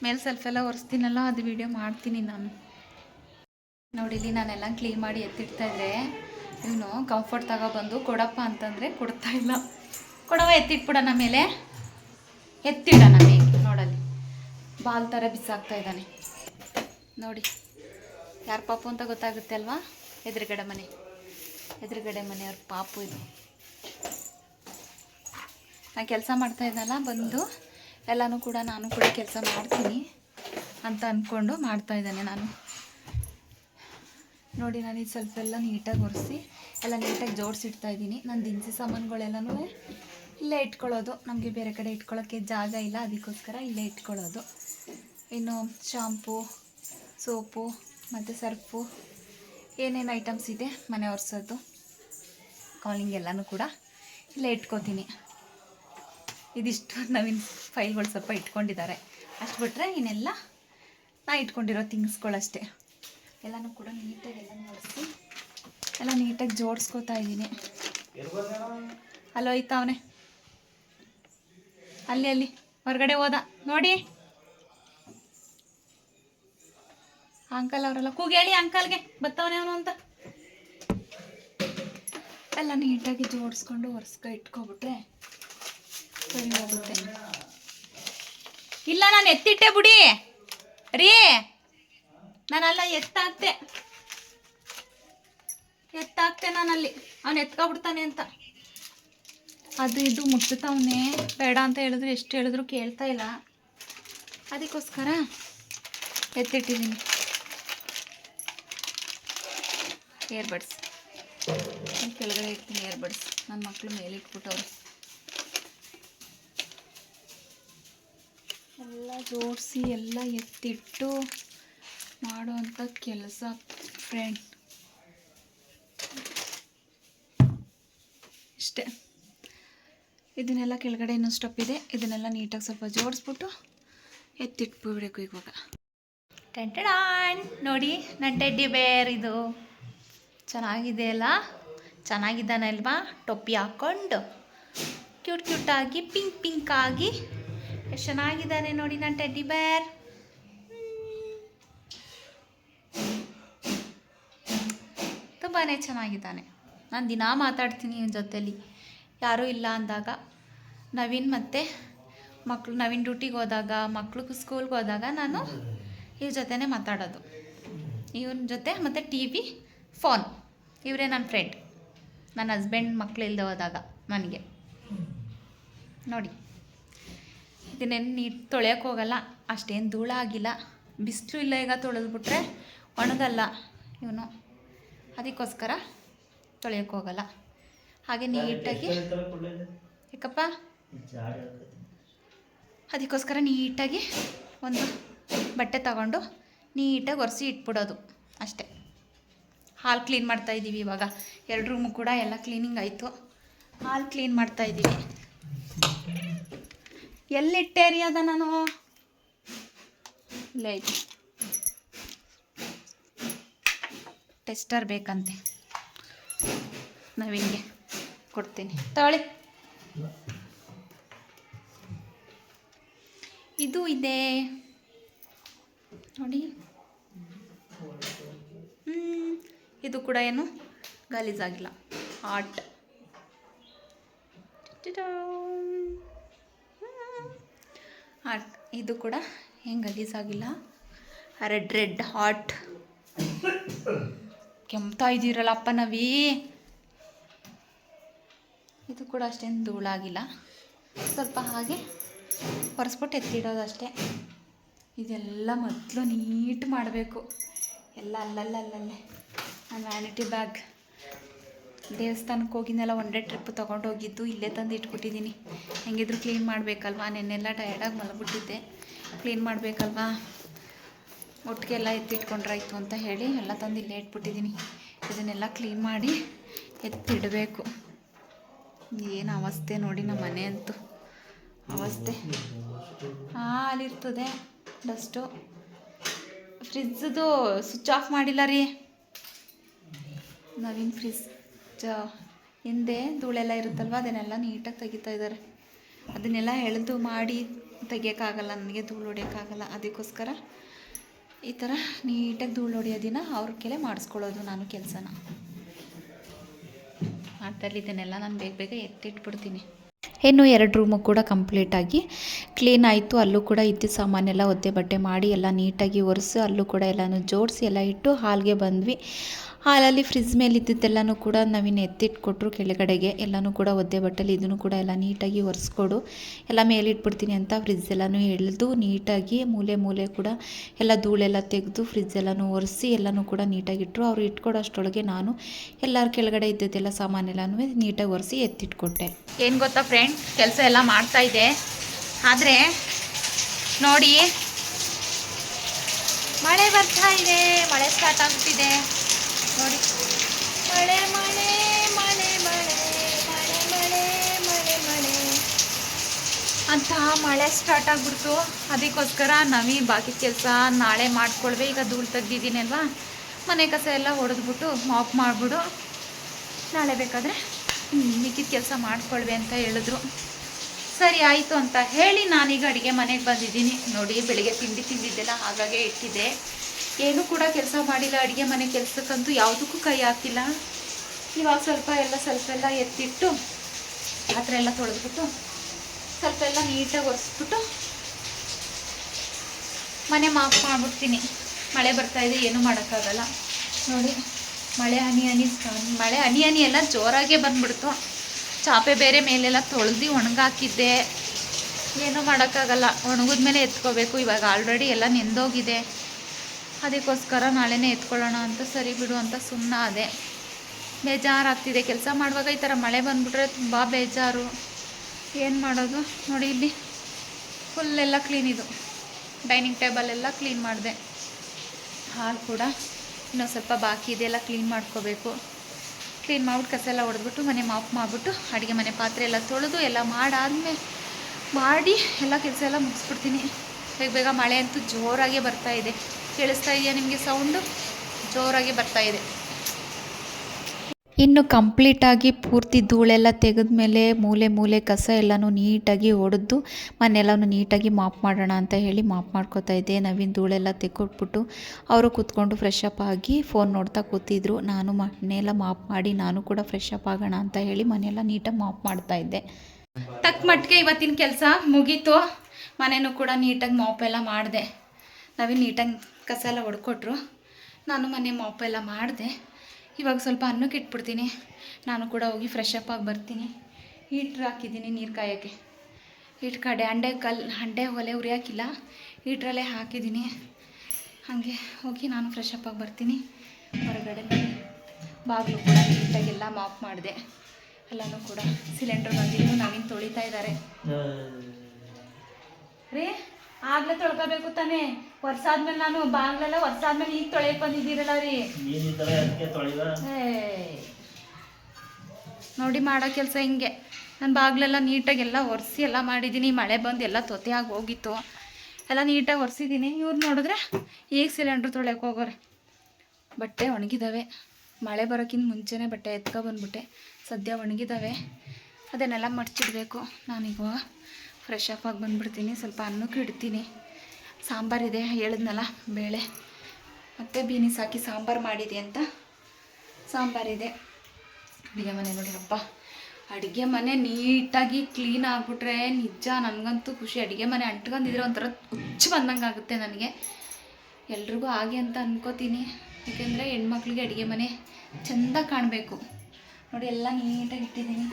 Speaker 1: ಮೇಲೆ ಸೆಲ್ಫೆಲ್ಲ ಒರೆಸ್ತೀನಲ್ಲ, ಅದು ವಿಡಿಯೋ ಮಾಡ್ತೀನಿ ನಾನು. ನೋಡಿ ಇಲ್ಲಿ ನಾನೆಲ್ಲ ಕ್ಲೀನ್ ಮಾಡಿ ಎತ್ತಿಡ್ತಾ ಇದ್ರೆ, ಇವನು ಕಂಫರ್ಟ್ ತಗೊಬಂದು ಕೊಡಪ್ಪ ಅಂತಂದರೆ ಕೊಡ್ತಾ ಇಲ್ಲ. ಕೊಡವ, ಎತ್ತಿಟ್ಬಿಡೋಣ ಮೇಲೆ. ಎತ್ತಿಡೋಣ ಮೇಲೆ, ನೋಡಲ್ಲಿ. ಬಾಲ್ ಥರ ಬಿಸಾಕ್ತಾ ಇದ್ದಾನೆ. ನೋಡಿ. ಯಾರು ಪಾಪು ಅಂತ ಗೊತ್ತಾಗುತ್ತೆ ಅಲ್ವಾ? ಎದುರುಗಡೆ ಮನೆ. ಎದುರುಗಡೆ ಮನೆಯವ್ರ ಪಾಪು ಇದು. ನಾನು ಕೆಲಸ ಮಾಡ್ತಾ ಇದ್ದಲ್ಲ, ಬಂದು ಎಲ್ಲನೂ ಕೂಡ ನಾನು ಕೂಡ ಕೆಲಸ ಮಾಡ್ತೀನಿ ಅಂತ ಅಂದ್ಕೊಂಡು ಮಾಡ್ತಾ ಇದ್ದಾನೆ ನಾನು. ನೋಡಿ, ನಾನು ಇದು ಸ್ವಲ್ಪ ಎಲ್ಲ ನೀಟಾಗಿ ಒರೆಸಿ, ಎಲ್ಲ ನೀಟಾಗಿ ಜೋಡಿಸಿಡ್ತಾ ಇದ್ದೀನಿ. ನನ್ನ ದಿನಸಿ ಸಾಮಾನುಗಳೆಲ್ಲನೂ ಇಲ್ಲೇ ಇಟ್ಕೊಳ್ಳೋದು. ನಮಗೆ ಬೇರೆ ಕಡೆ ಇಟ್ಕೊಳ್ಳೋಕ್ಕೆ ಜಾಗ ಇಲ್ಲ, ಅದಕ್ಕೋಸ್ಕರ ಇಲ್ಲೇ ಇಟ್ಕೊಳ್ಳೋದು. ಇನ್ನು ಶಾಂಪು ಸೋಪು ಮತ್ತು ಸರ್ಫು ಏನೇನು ಐಟಮ್ಸ್ ಇದೆ ಮನೆ ಒರೆಸೋದು ಕಾಲಿಂಗ್ ಎಲ್ಲನೂ ಕೂಡ ಇಲ್ಲೇ ಇಟ್ಕೋತೀನಿ. ಇದಿಷ್ಟು ನವೀನ್ ಫೈಲ್ಗಳು ಸ್ವಲ್ಪ ಇಟ್ಕೊಂಡಿದ್ದಾರೆ. ಅಷ್ಟು ಬಿಟ್ಟರೆ ಇನ್ನೆಲ್ಲ ನಾ ಇಟ್ಕೊಂಡಿರೋ ಥಿಂಗ್ಸ್ಗಳಷ್ಟೇ ಎಲ್ಲನೂ ಕೂಡ ನೀಟಾಗಿ ಎಲ್ಲ ಒರೆಸಿ, ಎಲ್ಲ ನೀಟಾಗಿ ಜೋಡಿಸ್ಕೋತಾ ಇದ್ದೀನಿ. ಅಲ್ಲೋಯ್ತಾವನೆ ಅಲ್ಲಿ ಅಲ್ಲಿ, ಹೊರಗಡೆ ಹೋದ. ನೋಡಿ. ಅಂಕಲ್ ಅವರೆಲ್ಲ ಕೂಗೇಳಿ ಅಂಕಲ್ಗೆ, ಬತ್ತವನೇ ಅವನು ಅಂತ. ಎಲ್ಲ ನೀಟಾಗಿ ಜೋಡಿಸ್ಕೊಂಡು ಒರೆಸ್ಕೊ ಇಟ್ಕೊಬಿಟ್ರೆ ಸರಿ ಹೋಗುತ್ತೆ. ಇಲ್ಲ, ನಾನು ಎತ್ತಿಟ್ಟೆ ಬಿಡಿ. ರೀ, ನಾನಲ್ಲ ಎತ್ತಾಕ್ತೆ. ಎತ್ತಾಕ್ತೆ ನಾನಲ್ಲಿ. ಅವನು ಎತ್ಕೊಬಿಡ್ತಾನೆ ಅಂತ. ಅದು ಇದು ಮುಟ್ಟುತ್ತವನೇ ಬೇಡ ಅಂತ ಹೇಳಿದ್ರು, ಎಷ್ಟು ಹೇಳಿದ್ರು ಕೇಳ್ತಾ ಇಲ್ಲ. ಅದಕ್ಕೋಸ್ಕರ ಎತ್ತಿಟ್ಟಿದ್ದೀನಿ. ಏರ್ಬಡ್ಸ್ ಕೆಳಗಡೆ ಇಡ್ತೀನಿ ಏರ್ಬಡ್ಸ್ ನನ್ನ ಮಕ್ಕಳು ಮೇಲೆ ಇಟ್ಬಿಟ್ಟವ್ರು. ಎಲ್ಲ ಜೋಡಿಸಿ, ಎಲ್ಲ ಎತ್ತಿಟ್ಟು ಮಾಡುವಂಥ ಕೆಲಸ ಫ್ರೆಂಡ್ ಇಷ್ಟೇ. ಇದನ್ನೆಲ್ಲ ಕೆಳಗಡೆ ಇನ್ನೊಂದು ಸ್ಟಪ್ ಇದೆ. ಇದನ್ನೆಲ್ಲ ನೀಟಾಗಿ ಸ್ವಲ್ಪ ಜೋಡಿಸ್ಬಿಟ್ಟು ಎತ್ತಿಟ್ಬಿಡ್ಬೇಕು ಇವಾಗ. ಟೆಂಟಡಾನ್ ನೋಡಿ ನನ್ನ ಟೆಡ್ಡಿ ಬೇರ್ ಇದು. ಚೆನ್ನಾಗಿದೆ ಅಲ್ಲ ಚೆನ್ನಾಗಿದ್ದಾನೆ ಅಲ್ವಾ ಟೊಪ್ಪಿ ಹಾಕ್ಕೊಂಡು ಕ್ಯೂಟ್ ಕ್ಯೂಟಾಗಿ ಪಿಂಕ್ ಪಿಂಕ್ ಆಗಿ. ಎಷ್ಟು ಚೆನ್ನಾಗಿದ್ದಾನೆ ನೋಡಿ ನನ್ನ ಟೆಡ್ಡಿ ಬೇರ್. ತುಂಬಾ ಚೆನ್ನಾಗಿದ್ದಾನೆ. ನಾನು ದಿನಾ ಮಾತಾಡ್ತೀನಿ ಇವನ ಜೊತೇಲಿ. ಯಾರೂ ಇಲ್ಲ ಅಂದಾಗ. ನವೀನ್ ಮತ್ತು ಮಕ್ಕಳು ನವೀನ್ ಡ್ಯೂಟಿಗೆ ಹೋದಾಗ, ಮಕ್ಳು ಸ್ಕೂಲ್ಗೆ ಹೋದಾಗ ನಾನು ಇವ್ರ ಜೊತೆನೇ ಮಾತಾಡೋದು. ಇವನ ಜೊತೆ ಮತ್ತು ಟಿ ವಿ ಫೋನ್. ಇವರೇ ನನ್ನ ಫ್ರೆಂಡ್ ನನ್ನ ಹಸ್ಬೆಂಡ್ ಮಕ್ಕಳು ಇಲ್ಲದೆ ಹೋದಾಗ ನನಗೆ. ನೋಡಿ. ಇದನ್ನೇನು ನೀಟ್ ತೊಳೆಯೋಕೆ ಹೋಗಲ್ಲ ಅಷ್ಟೇನು ಧೂಳ ಆಗಿಲ್ಲ. ಬಿಸಿಲು ಇಲ್ಲ ಈಗ ತೊಳೆದ್ಬಿಟ್ರೆ ಒಣಗಲ್ಲ ಇವನು. ಅದಕ್ಕೋಸ್ಕರ ತೊಳೆಯೋಕೆ ಹೋಗಲ್ಲ. ಹಾಗೆ ನೀಟಾಗಿ ಯಾಕಪ್ಪ? ಅದಕ್ಕೋಸ್ಕರ ನೀಟಾಗಿ ಒಂದು ಬಟ್ಟೆ ತಗೊಂಡು ನೀಟಾಗಿ ಒರೆಸಿ ಇಟ್ಬಿಡೋದು ಅಷ್ಟೇ. ಹಾಲು ಕ್ಲೀನ್ ಮಾಡ್ತಾ ಇದ್ದೀವಿ ಇವಾಗ. ಎರಡು ರೂಮು ಕೂಡ ಎಲ್ಲ ಕ್ಲೀನಿಂಗ್ ಆಯಿತು. ಹಾಲು ಕ್ಲೀನ್ ಮಾಡ್ತಾ ಇದ್ದೀವಿ ಎಲ್ಲಿಟ್ಟೇರಿ ಅದ ನಾನು? ಐತಿ ಟೆಸ್ಟರ್ ಬೇಕಂತೆ. ನವೀನ್ಗೆ ಕೊಡ್ತೀನಿ. ತಗೊಳ್ಳಿ. ಇದು ಇದೆ. ನೋಡಿ. ಹ್ಮ್, ಇದು ಕೂಡ ಏನು? ಗಲೀಜಾಗಿಲ್ಲ. ಹಾಟ್ ಹಾಟ್ ಇದು ಕೂಡ ಏನು ಗಲೀಜಾಗಿಲ್ಲ. ರೆಡ್ ರೆಡ್ ಹಾಟ್ ಕೆಮ್ತಾ ಇದ್ದೀರಲ್ಲ ಅಪ್ಪ ನವಿ. ಇದು ಕೂಡ ಅಷ್ಟೇನು ಧೂಳಾಗಿಲ್ಲ. ಸ್ವಲ್ಪ ಹಾಗೆ ಒರೆಸ್ಬಿಟ್ಟು ಎತ್ತಿಡೋದಷ್ಟೇ. ಇದೆಲ್ಲ ಮೊದಲು ನೀಟ್ ಮಾಡಬೇಕು. ಎಲ್ಲ ಅಲ್ಲಲ್ಲಲ್ಲಲ್ಲೇ. ನಾನು ವ್ಯಾನಿಟಿ ಬ್ಯಾಗ್ ದೇವಸ್ಥಾನಕ್ಕೆ ಹೋಗಿದ್ದೆಲ್ಲ ಒನ್ ಡೇ ಟ್ರಿಪ್ ತೊಗೊಂಡು ಹೋಗಿದ್ದು, ಇಲ್ಲೇ ತಂದು ಇಟ್ಬಿಟ್ಟಿದ್ದೀನಿ. ಹೆಂಗಿದ್ರು ಕ್ಲೀನ್ ಮಾಡಬೇಕಲ್ವಾ? ನೆನ್ನೆಲ್ಲ ಟಯರ್ಡಾಗಿ ಮಲಗಿಬಿಟ್ಟಿದ್ದೆ. ಕ್ಲೀನ್ ಮಾಡಬೇಕಲ್ವಾ? ಒಟ್ಟಿಗೆ ಎಲ್ಲ ಎತ್ತಿಟ್ಕೊಂಡ್ರಾಯ್ತು ಅಂತ ಹೇಳಿ ಎಲ್ಲ ತಂದು ಇಲ್ಲೇ ಇಟ್ಬಿಟ್ಟಿದ್ದೀನಿ. ಇದನ್ನೆಲ್ಲ ಕ್ಲೀನ್ ಮಾಡಿ ಎತ್ತಿಡಬೇಕು. ಏನು ಅವಸ್ಥೆ ನೋಡಿ ನಮ್ಮ ಮನೆ ಅಂತೂ. ಅವಸ್ಥೆ. ಹಾಂ ಅಲ್ಲಿರ್ತದೆ ಡಸ್ಟು ಫ್ರಿಜ್ದು ಸ್ವಿಚ್ ಆಫ್ ಮಾಡಿಲ್ಲ ರೀ. ನವೀನ್ ಫ್ರಿಜ್ ಹಿಂದೆ ಧೂಳೆಲ್ಲ ಇರುತ್ತಲ್ವ, ಅದನ್ನೆಲ್ಲ ನೀಟಾಗಿ ತೆಗಿತಾ ಇದ್ದಾರೆ. ಅದನ್ನೆಲ್ಲ ಎಳೆದು ಮಾಡಿ ತೆಗಿಯೋಕ್ಕಾಗಲ್ಲ, ನನಗೆ ಧೂಳು ಹೊಡಿಯೋಕ್ಕಾಗಲ್ಲ, ಅದಕ್ಕೋಸ್ಕರ ಈ ಥರ ನೀಟಾಗಿ ಧೂಳು ಹೊಡಿಯೋದಿನ ಅವ್ರ ಕೆಲೆ ಮಾಡಿಸ್ಕೊಳ್ಳೋದು ನಾನು ಕೆಲಸನ. ಮಾಡ್ತಾಯಿಲ್ಲ ಇದನ್ನೆಲ್ಲ ನಾನು ಬೇಗ ಬೇಗ ಎತ್ತಿಟ್ಬಿಡ್ತೀನಿ. ಇನ್ನು ಎರಡು ರೂಮು ಕೂಡ ಕಂಪ್ಲೀಟಾಗಿ ಕ್ಲೀನ್ ಆಯಿತು. ಅಲ್ಲೂ ಕೂಡ ಇದ್ದ ಸಾಮಾನೆಲ್ಲ ಒದ್ದೆ ಬಟ್ಟೆ ಮಾಡಿ ಎಲ್ಲ ನೀಟಾಗಿ ಒರೆಸಿ, ಅಲ್ಲೂ ಕೂಡ ಎಲ್ಲನೂ ಜೋಡಿಸಿ ಎಲ್ಲ ಇಟ್ಟು ಹಾಲ್ಗೆ ಬಂದ್ವಿ. ಹಾಲಲ್ಲಿ ಫ್ರಿಜ್ ಮೇಲೆ ಇದ್ದಿದ್ದೆಲ್ಲನೂ ಕೂಡ ನಾವಿನ್ನು ಎತ್ತಿಟ್ಕೊಟ್ರು. ಕೆಳಗಡೆಗೆ ಎಲ್ಲನೂ ಕೂಡ ಒದ್ದೆ ಬಟ್ಟೆಲಿ ಇದನ್ನು ಕೂಡ ಎಲ್ಲ ನೀಟಾಗಿ ಒರೆಸ್ಕೊಡು. ಎಲ್ಲ ಮೇಲೆ ಇಟ್ಬಿಡ್ತೀನಿ ಅಂತ ಫ್ರಿಜ್ ಎಲ್ಲನೂ ಎಳೆದು ನೀಟಾಗಿ ಮೂಲೆ ಮೂಲೆ ಕೂಡ ಎಲ್ಲ ಧೂಳೆಲ್ಲ ತೆಗೆದು ಫ್ರಿಜ್ ಎಲ್ಲನೂ ಒರೆಸಿ ಎಲ್ಲನೂ ಕೂಡ ನೀಟಾಗಿಟ್ಟರು ಅವ್ರು ಇಟ್ಕೊಡೋ ಅಷ್ಟೊಳಗೆ ನಾನು ಎಲ್ಲರ ಕೆಳಗಡೆ ಇದ್ದದ್ದೆಲ್ಲ ಸಾಮಾನೆಲ್ಲನೂ ನೀಟಾಗಿ ಒರೆಸಿ ಎತ್ತಿಟ್ಕೊಟ್ಟೆ. ಏನು ಗೊತ್ತಾ ಫ್ರೆಂಡ್ ಕೆಲಸ ಎಲ್ಲ ಮಾಡ್ತಾ ಇದೆ. ಆದರೆ ನೋಡಿ ಮಳೆ ಬರ್ತಾ ಇದೆ. ಮಳೆ ಸ್ಟಾರ್ಟ್ ಆಗ್ತಿದೆ. ನೋಡಿ. ಮಳೆ ಮಳೆ ಮಳೆ ಮಳೆ ಮಳೆ ಮಳೆ ಮಳೆ ಮಳೆ. ಅಂತ ಮಳೆ ಸ್ಟಾರ್ಟ್ ಆಗಿಬಿಡ್ತು. ಅದಕ್ಕೋಸ್ಕರ ನವಿ ಬಾಕಿ ಕೆಲಸ ನಾಳೆ ಮಾಡ್ಕೊಳ್ವೆ. ಈಗ ಧೂಳು ತೆಗ್ದಿದ್ದೀನಿ ಅಲ್ವಾ? ಮನೆ ಕಸ ಎಲ್ಲ ಹೊಡೆದ್ಬಿಟ್ಟು ಮಾಪ್ ಮಾಡಿಬಿಡು. ನಾಳೆ ಬೇಕಾದರೆ ಮಿಕ್ಕಿದ ಕೆಲಸ ಮಾಡ್ಕೊಳ್ವೆ ಅಂತ ಹೇಳಿದ್ರು. ಸರಿ, ಆಯಿತು ಅಂತ ಹೇಳಿ ನಾನೀಗ ಅಡುಗೆ ಮನೆಗೆ ಬಂದಿದ್ದೀನಿ. ನೋಡಿ, ಬೆಳಿಗ್ಗೆ ತಿಂಡಿ ತಿಂದಿದ್ದೆಲ್ಲ ಹಾಗಾಗೆ ಇಟ್ಟಿದ್ದೆ. ಏನೂ ಕೂಡ ಕೆಲಸ ಮಾಡಿಲ್ಲ, ಅಡುಗೆ ಮನೆ ಕೆಲಸಕ್ಕಂತೂ ಯಾವುದಕ್ಕೂ ಕೈ ಹಾಕಿಲ್ಲ. ಇವಾಗ ಸ್ವಲ್ಪ ಎಲ್ಲ ಸ್ವಲ್ಪ ಎಲ್ಲ ಎತ್ತಿಟ್ಟು ಥರ ಎಲ್ಲ ತೊಳೆದ್ಬಿಟ್ಟು ಸ್ವಲ್ಪ ಎಲ್ಲ ನೀಟಾಗಿ ಒರೆಸ್ಬಿಟ್ಟು ಮನೆ ಮಾಫ್ ಮಾಡ್ಬಿಡ್ತೀನಿ. ಮಳೆ ಬರ್ತಾ ಇದೆ, ಏನೂ ಮಾಡೋಕ್ಕಾಗಲ್ಲ. ನೋಡಿ, ಮಳೆ ಹನಿ ಹನಿ ಮಳೆ ಹನಿ ಹನಿ ಎಲ್ಲ ಜೋರಾಗೇ ಬಂದ್ಬಿಡ್ತು. ಚಾಪೆ ಬೇರೆ ಮೇಲೆಲ್ಲ ತೊಳೆದು ಒಣಗಾಕಿದ್ದೆ. ಏನೂ ಮಾಡೋಕ್ಕಾಗಲ್ಲ. ಒಣಗಿದ ಮೇಲೆ ಎತ್ಕೋಬೇಕು. ಇವಾಗ ಆಲ್ರೆಡಿ ಎಲ್ಲ ನೆಂದೋಗಿದೆ. ಅದಕ್ಕೋಸ್ಕರ ನಾಳೆನೇ ಎತ್ಕೊಳ್ಳೋಣ ಅಂತ ಸರಿ ಬಿಡು ಅಂತ ಸುಮ್ಮನೆ ಬೇಜಾರಾಗ್ತಿದೆ. ಕೆಲಸ ಮಾಡುವಾಗ ಈ ಥರ ಮಳೆ ಬಂದುಬಿಟ್ರೆ ತುಂಬ ಬೇಜಾರು. ಏನು ಮಾಡೋದು? ನೋಡಿ ಇಲ್ಲಿ ಫುಲ್ಲೆಲ್ಲ ಕ್ಲೀನ್ ಇದು. ಡೈನಿಂಗ್ ಟೇಬಲ್ ಎಲ್ಲ ಕ್ಲೀನ್ ಮಾಡಿದೆ. ಹಾಲು ಕೂಡ ಇನ್ನೊಂದು ಸ್ವಲ್ಪ ಬಾಕಿ ಇದೆಲ್ಲ ಕ್ಲೀನ್ ಮಾಡ್ಕೋಬೇಕು. ಕ್ಲೀನ್ ಮಾಡ್ಬಿಟ್ಟು ಕಸ ಎಲ್ಲ ಹೊಡೆದ್ಬಿಟ್ಟು ಮನೆ ಮಾಪ್ ಮಾಡಿಬಿಟ್ಟು ಅಡುಗೆ ಮನೆ ಪಾತ್ರೆ ಎಲ್ಲ ತೊಳೆದು ಎಲ್ಲ ಮಾಡಾದ್ಮೇಲೆ ಮಾಡಿ ಎಲ್ಲ ಕೆಲಸ ಎಲ್ಲ ಮುಗಿಸ್ಬಿಡ್ತೀನಿ. ಬೇಗ ಬೇಗ ಮಳೆ ಅಂತೂ ಜೋರಾಗಿ ಇದೆ. ಕೇಳಿಸ್ತಾ ಇದೆಯಾ ನಿಮಗೆ ಸೌಂಡು ಜೋರಾಗಿ ಬರ್ತಾ ಇದೆ. ಇನ್ನು ಕಂಪ್ಲೀಟಾಗಿ ಪೂರ್ತಿ ಧೂಳೆಲ್ಲ ತೆಗೆದ ಮೇಲೆ ಮೂಲೆ ಮೂಲೆ ಕಸ ಎಲ್ಲನೂ ನೀಟಾಗಿ ಹೊಡೆದು ಮನೆಲ್ಲನೂ ನೀಟಾಗಿ ಮಾಪ್ ಮಾಡೋಣ ಅಂತ ಹೇಳಿ ಮಾಪ್ ಮಾಡ್ಕೋತಾ ಇದ್ದೆ. ನವೀನ್ ಧೂಳೆಲ್ಲ ತೆಕ್ಕೊಟ್ಬಿಟ್ಟು ಅವರು ಕೂತ್ಕೊಂಡು ಫ್ರೆಶ್ ಅಪ್ ಆಗಿ ಫೋನ್ ನೋಡ್ತಾ ಕೂತಿದ್ರು. ನಾನು ಮನೆಯೆಲ್ಲ ಮಾಪ್ ಮಾಡಿ ನಾನು ಕೂಡ ಫ್ರೆಶ್ ಅಪ್ ಆಗೋಣ ಅಂತ ಹೇಳಿ ಮನೆಯೆಲ್ಲ ನೀಟಾಗಿ ಮಾಪ್ ಮಾಡ್ತಾ ಇದ್ದೆ. ತಕ್ಕ ಮಟ್ಟಿಗೆ ಇವತ್ತಿನ ಕೆಲಸ ಮುಗೀತು. ಮನೆಯೂ ಕೂಡ ನೀಟಾಗಿ ಮಾಪ್ ಎಲ್ಲ ಮಾಡಿದೆ. ನವೀನ್ ನೀಟಾಗಿ ಕಸ ಎಲ್ಲ ಹೊಡ್ಕೊಟ್ರು ನಾನು ಮನೆ ಮಾಪ್ ಎಲ್ಲ ಮಾಡಿದೆ. ಇವಾಗ ಸ್ವಲ್ಪ ಅನ್ನಕ್ಕೆ ಇಟ್ಬಿಡ್ತೀನಿ. ನಾನು ಕೂಡ ಹೋಗಿ ಫ್ರೆಶ್ ಅಪ್ ಆಗಿ ಬರ್ತೀನಿ. ಹೀಟ್ರ್ ಹಾಕಿದ್ದೀನಿ ನೀರು ಕಾಯೋಕ್ಕೆ. ಹೀಟ್ ಕಡೆ ಹಂಡೆ ಕಲ್ ಹಂಡೆ ಒಲೆ ಉರಿ ಹಾಕಿಲ್ಲ ಹೀಟ್ರಲ್ಲೇ ಹಾಕಿದ್ದೀನಿ. ಹಾಗೆ ಹೋಗಿ ನಾನು ಫ್ರೆಶ್ ಅಪ್ ಆಗಿ ಬರ್ತೀನಿ. ಹೊರಗಡೆ ಬಾಗಿಲು ಕೂಡ ನೀಟಾಗೆಲ್ಲ ಮಾಪ್ ಮಾಡಿದೆ. ಎಲ್ಲನೂ ಕೂಡ ಸಿಲಿಂಡ್ರ್ ಬಂದಿದ್ದು ನಾವಿನ್ನು ತೊಳಿತಾ ಇದ್ದಾರೆ. ರೀ ಆಗ್ಲೇ ತೊಳ್ಕೋಬೇಕು ತಾನೇ? ವರ್ಷಾದ್ಮೇಲೆ ನಾನು ಬಾಗ್ಲೆಲ್ಲ ವರ್ಷಾದ್ಮೇಲೆ ಈಗ ತೊಳೆಯಕ್ಕೆ ಬಂದಿದ್ದೀರಲ್ಲ ರೀ. ನೋಡಿ ಮಾಡೋ ಕೆಲಸ ಹಿಂಗೆ. ನಾನು ಬಾಗ್ಲೆಲ್ಲ ನೀಟಾಗಿ ಎಲ್ಲ ಒರೆಸಿ ಎಲ್ಲ ಮಾಡಿದ್ದೀನಿ. ಮಳೆ ಬಂದು ಎಲ್ಲ ತೊತೆಯಾಗಿ ಹೋಗಿತ್ತು. ಎಲ್ಲ ನೀಟಾಗಿ ಒರೆಸಿದ್ದೀನಿ. ಇವ್ರು ನೋಡಿದ್ರೆ ಈಗ ಸಿಲಿಂಡ್ರ್ ತೊಳೆಯಕ್ಕೆ ಹೋಗೋರೆ. ಬಟ್ಟೆ ಒಣಗಿದಾವೆ. ಮಳೆ ಬರೋಕ್ಕಿಂತ ಮುಂಚೆನೇ ಬಟ್ಟೆ ಎತ್ಕೊ ಬಂದ್ಬಿಟ್ಟೆ. ಸದ್ಯ ಒಣಗಿದಾವೆ. ಅದನ್ನೆಲ್ಲ ಮಡ್ಚಿಡಬೇಕು. ನಾನೀಗ ಫ್ರೆಶ್ ಅಪ್ ಆಗಿ ಬಂದ್ಬಿಡ್ತೀನಿ. ಸ್ವಲ್ಪ ಅನ್ನಕ್ಕೆ ಇಡ್ತೀನಿ. ಸಾಂಬಾರಿದೆ ಹೇಳಿದ್ನಲ್ಲ ಬೇಳೆ. ಮತ್ತು ಬೀನಿಸ್ ಹಾಕಿ ಸಾಂಬಾರು ಮಾಡಿದೆ ಅಂತ. ಸಾಂಬಾರಿದೆ ಅಡುಗೆ ಮನೆ ನೋಡಿ ಹಬ್ಬ ಅಡುಗೆ ಮನೆ ನೀಟಾಗಿ ಕ್ಲೀನ್ ಆಗಿಬಿಟ್ರೆ ನಿಜ ನನಗಂತೂ ಖುಷಿ. ಅಡುಗೆ ಮನೆ ಅಂಟ್ಕೊಂಡಿದ್ರೆ ಒಂಥರ ಹುಚ್ಚು ಬಂದಂಗೆ ಆಗುತ್ತೆ ನನಗೆ. ಎಲ್ರಿಗೂ ಹಾಗೆ ಅಂತ ಅನ್ಕೋತೀನಿ. ಯಾಕೆಂದರೆ ಹೆಣ್ಮಕ್ಳಿಗೆ ಅಡುಗೆ ಮನೆ ಚೆಂದ ಕಾಣಬೇಕು. ನೋಡಿ, ಎಲ್ಲ ನೀಟಾಗಿ ಇಟ್ಟಿದ್ದೀನಿ.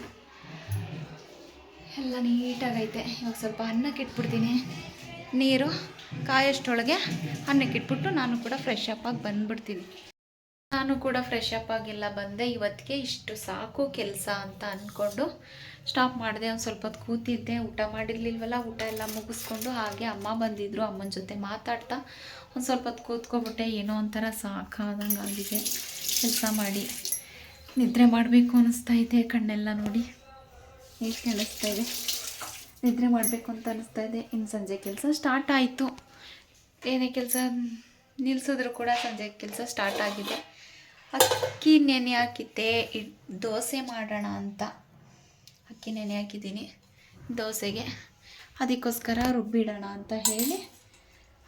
Speaker 1: ಎಲ್ಲ ನೀಟಾಗೈತೆ. ಇವಾಗ ಸ್ವಲ್ಪ ಅನ್ನಕ್ಕೆ ಇಟ್ಬಿಡ್ತೀನಿ. ನೀರು. ಕಾಯೋಷ್ಟೊಳಗೆ ಅನ್ನಕ್ಕೆ ಇಟ್ಬಿಟ್ಟು ನಾನು ಕೂಡ ಫ್ರೆಶ್ ಅಪ್ ಆಗಿ ಬಂದ್ಬಿಡ್ತೀನಿ. ನಾನು ಕೂಡ ಫ್ರೆಶ್ ಅಪ್ ಆಗಿಲ್ಲ ಬಂದೆ. ಇವತ್ತಿಗೆ ಇಷ್ಟು ಸಾಕು ಕೆಲಸ ಅಂತ ಅಂದ್ಕೊಂಡು ಸ್ಟಾಪ್ ಮಾಡಿದೆ. ಒಂದು ಸ್ವಲ್ಪ ಹೊತ್ತು ಕೂತಿದ್ದೆ. ಊಟ ಮಾಡಿರ್ಲಿಲ್ವಲ್ಲ? ಊಟ ಎಲ್ಲ ಮುಗಿಸ್ಕೊಂಡು ಹಾಗೆ ಅಮ್ಮ ಬಂದಿದ್ರು. ಅಮ್ಮನ ಜೊತೆ ಮಾತಾಡ್ತಾ ಒಂದು ಸ್ವಲ್ಪ ಹೊತ್ತು ಕೂತ್ಕೊಬಿಟ್ಟೆ ಏನೋ ಒಂಥರ ಸಾಕಾದಂಗೆ ಆಗಿದೆ. ಕೆಲಸ ಮಾಡಿ ನಿದ್ರೆ ಮಾಡಬೇಕು ಅನ್ನಿಸ್ತಾ ಇದೆ ಕಣ್ಣೆಲ್ಲ ನೋಡಿ. ಹೇಗೆ ಕಾಣಿಸ್ತಾ ಇದೆ? ನಿದ್ರೆ ಮಾಡಬೇಕು ಅಂತ ಅನಿಸ್ತಾ ಇದೆ. ಇನ್ನು ಸಂಜೆ ಕೆಲಸ ಸ್ಟಾರ್ಟ್ ಆಯಿತು. ಏನೇ ಕೆಲಸ ನಿಲ್ಲಿಸಿದ್ರು ಕೂಡ ಸಂಜೆ ಕೆಲಸ ಸ್ಟಾರ್ಟ್ ಆಗಿದೆ. ಅಕ್ಕಿ ನೆನೆ ಹಾಕಿದ್ದೆ. ದೋಸೆ ಮಾಡೋಣ ಅಂತ. ಅಕ್ಕಿ ನೆನೆ ಹಾಕಿದ್ದೀನಿ ದೋಸೆಗೆ. ಅದಕ್ಕೋಸ್ಕರ ರುಬ್ಬಿಡೋಣ ಅಂತ ಹೇಳಿ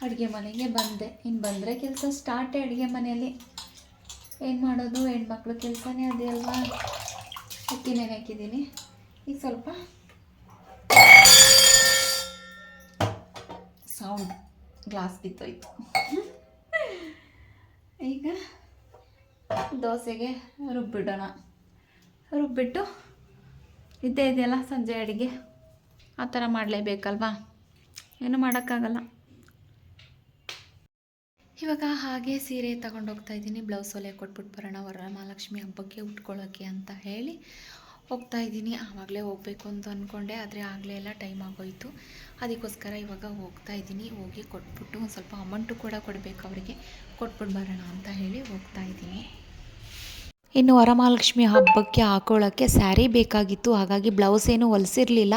Speaker 1: ಅಡುಗೆ ಮನೆಗೆ ಬಂದೆ. ಇನ್ನು ಬಂದರೆ ಕೆಲಸ ಸ್ಟಾರ್ಟೇ ಅಡುಗೆ ಮನೆಯಲ್ಲಿ. ಏನು ಮಾಡೋದು? ಹೆಣ್ಮಕ್ಳು ಕೆಲಸನೇ ಅದೇ ಅಲ್ವಾ? ಅಕ್ಕಿ ನೆನೆ ಹಾಕಿದ್ದೀನಿ. ಈಗ ಸ್ವಲ್ಪ ಸೌಂಡ್ ಗ್ಲಾಸ್ ಬಿತ್ತೋಯ್ತು ಈಗ ದೋಸೆಗೆ ರುಬ್ಬಿಡೋಣ. ರುಬ್ಬಿಟ್ಟು ಇದ್ದೇ ಇದೆಯಲ್ಲ ಸಂಜೆ ಅಡುಗೆ. ಆ ಥರ ಮಾಡಲೇಬೇಕಲ್ವಾ? ಏನು ಮಾಡೋಕ್ಕಾಗಲ್ಲ. ಇವಾಗ ಹಾಗೆ ಸೀರೆ ತಗೊಂಡು ಹೋಗ್ತಾ ಇದ್ದೀನಿ. ಬ್ಲೌಸ್ ಹೊಲೆ ಕೊಟ್ಬಿಟ್ಟು ಬರೋಣ. ವರಮಹಾಲಕ್ಷ್ಮಿ ಹಬ್ಬಕ್ಕೆ ಉಟ್ಕೊಳ್ಳೋಕ್ಕೆ ಅಂತ ಹೇಳಿ ಹೋಗ್ತಾ ಇದ್ದೀನಿ. ಆವಾಗಲೇ ಹೋಗಬೇಕು ಅಂತ ಅಂದ್ಕೊಂಡೆ ಆದರೆ ಆಗಲೇ ಎಲ್ಲ ಟೈಮ್ ಆಗೋಯಿತು. ಅದಕ್ಕೋಸ್ಕರ ಇವಾಗ ಹೋಗ್ತಾ ಇದ್ದೀನಿ. ಹೋಗಿ ಕೊಟ್ಬಿಟ್ಟು ಒಂದು ಸ್ವಲ್ಪ ಅಮೌಂಟು ಕೂಡ ಕೊಡಬೇಕು ಅವರಿಗೆ. ಕೊಟ್ಬಿಟ್ಟು ಬರೋಣ ಅಂತ ಹೇಳಿ ಹೋಗ್ತಾ ಇದ್ದೀನಿ. ಇನ್ನು ವರಮಹಾಲಕ್ಷ್ಮಿ ಹಬ್ಬಕ್ಕೆ ಹಾಕೊಳ್ಳೋಕ್ಕೆ ಸ್ಯಾರಿ ಬೇಕಾಗಿತ್ತು, ಹಾಗಾಗಿ ಬ್ಲೌಸ್ ಏನು ಹೊಲಿಸಿರಲಿಲ್ಲ.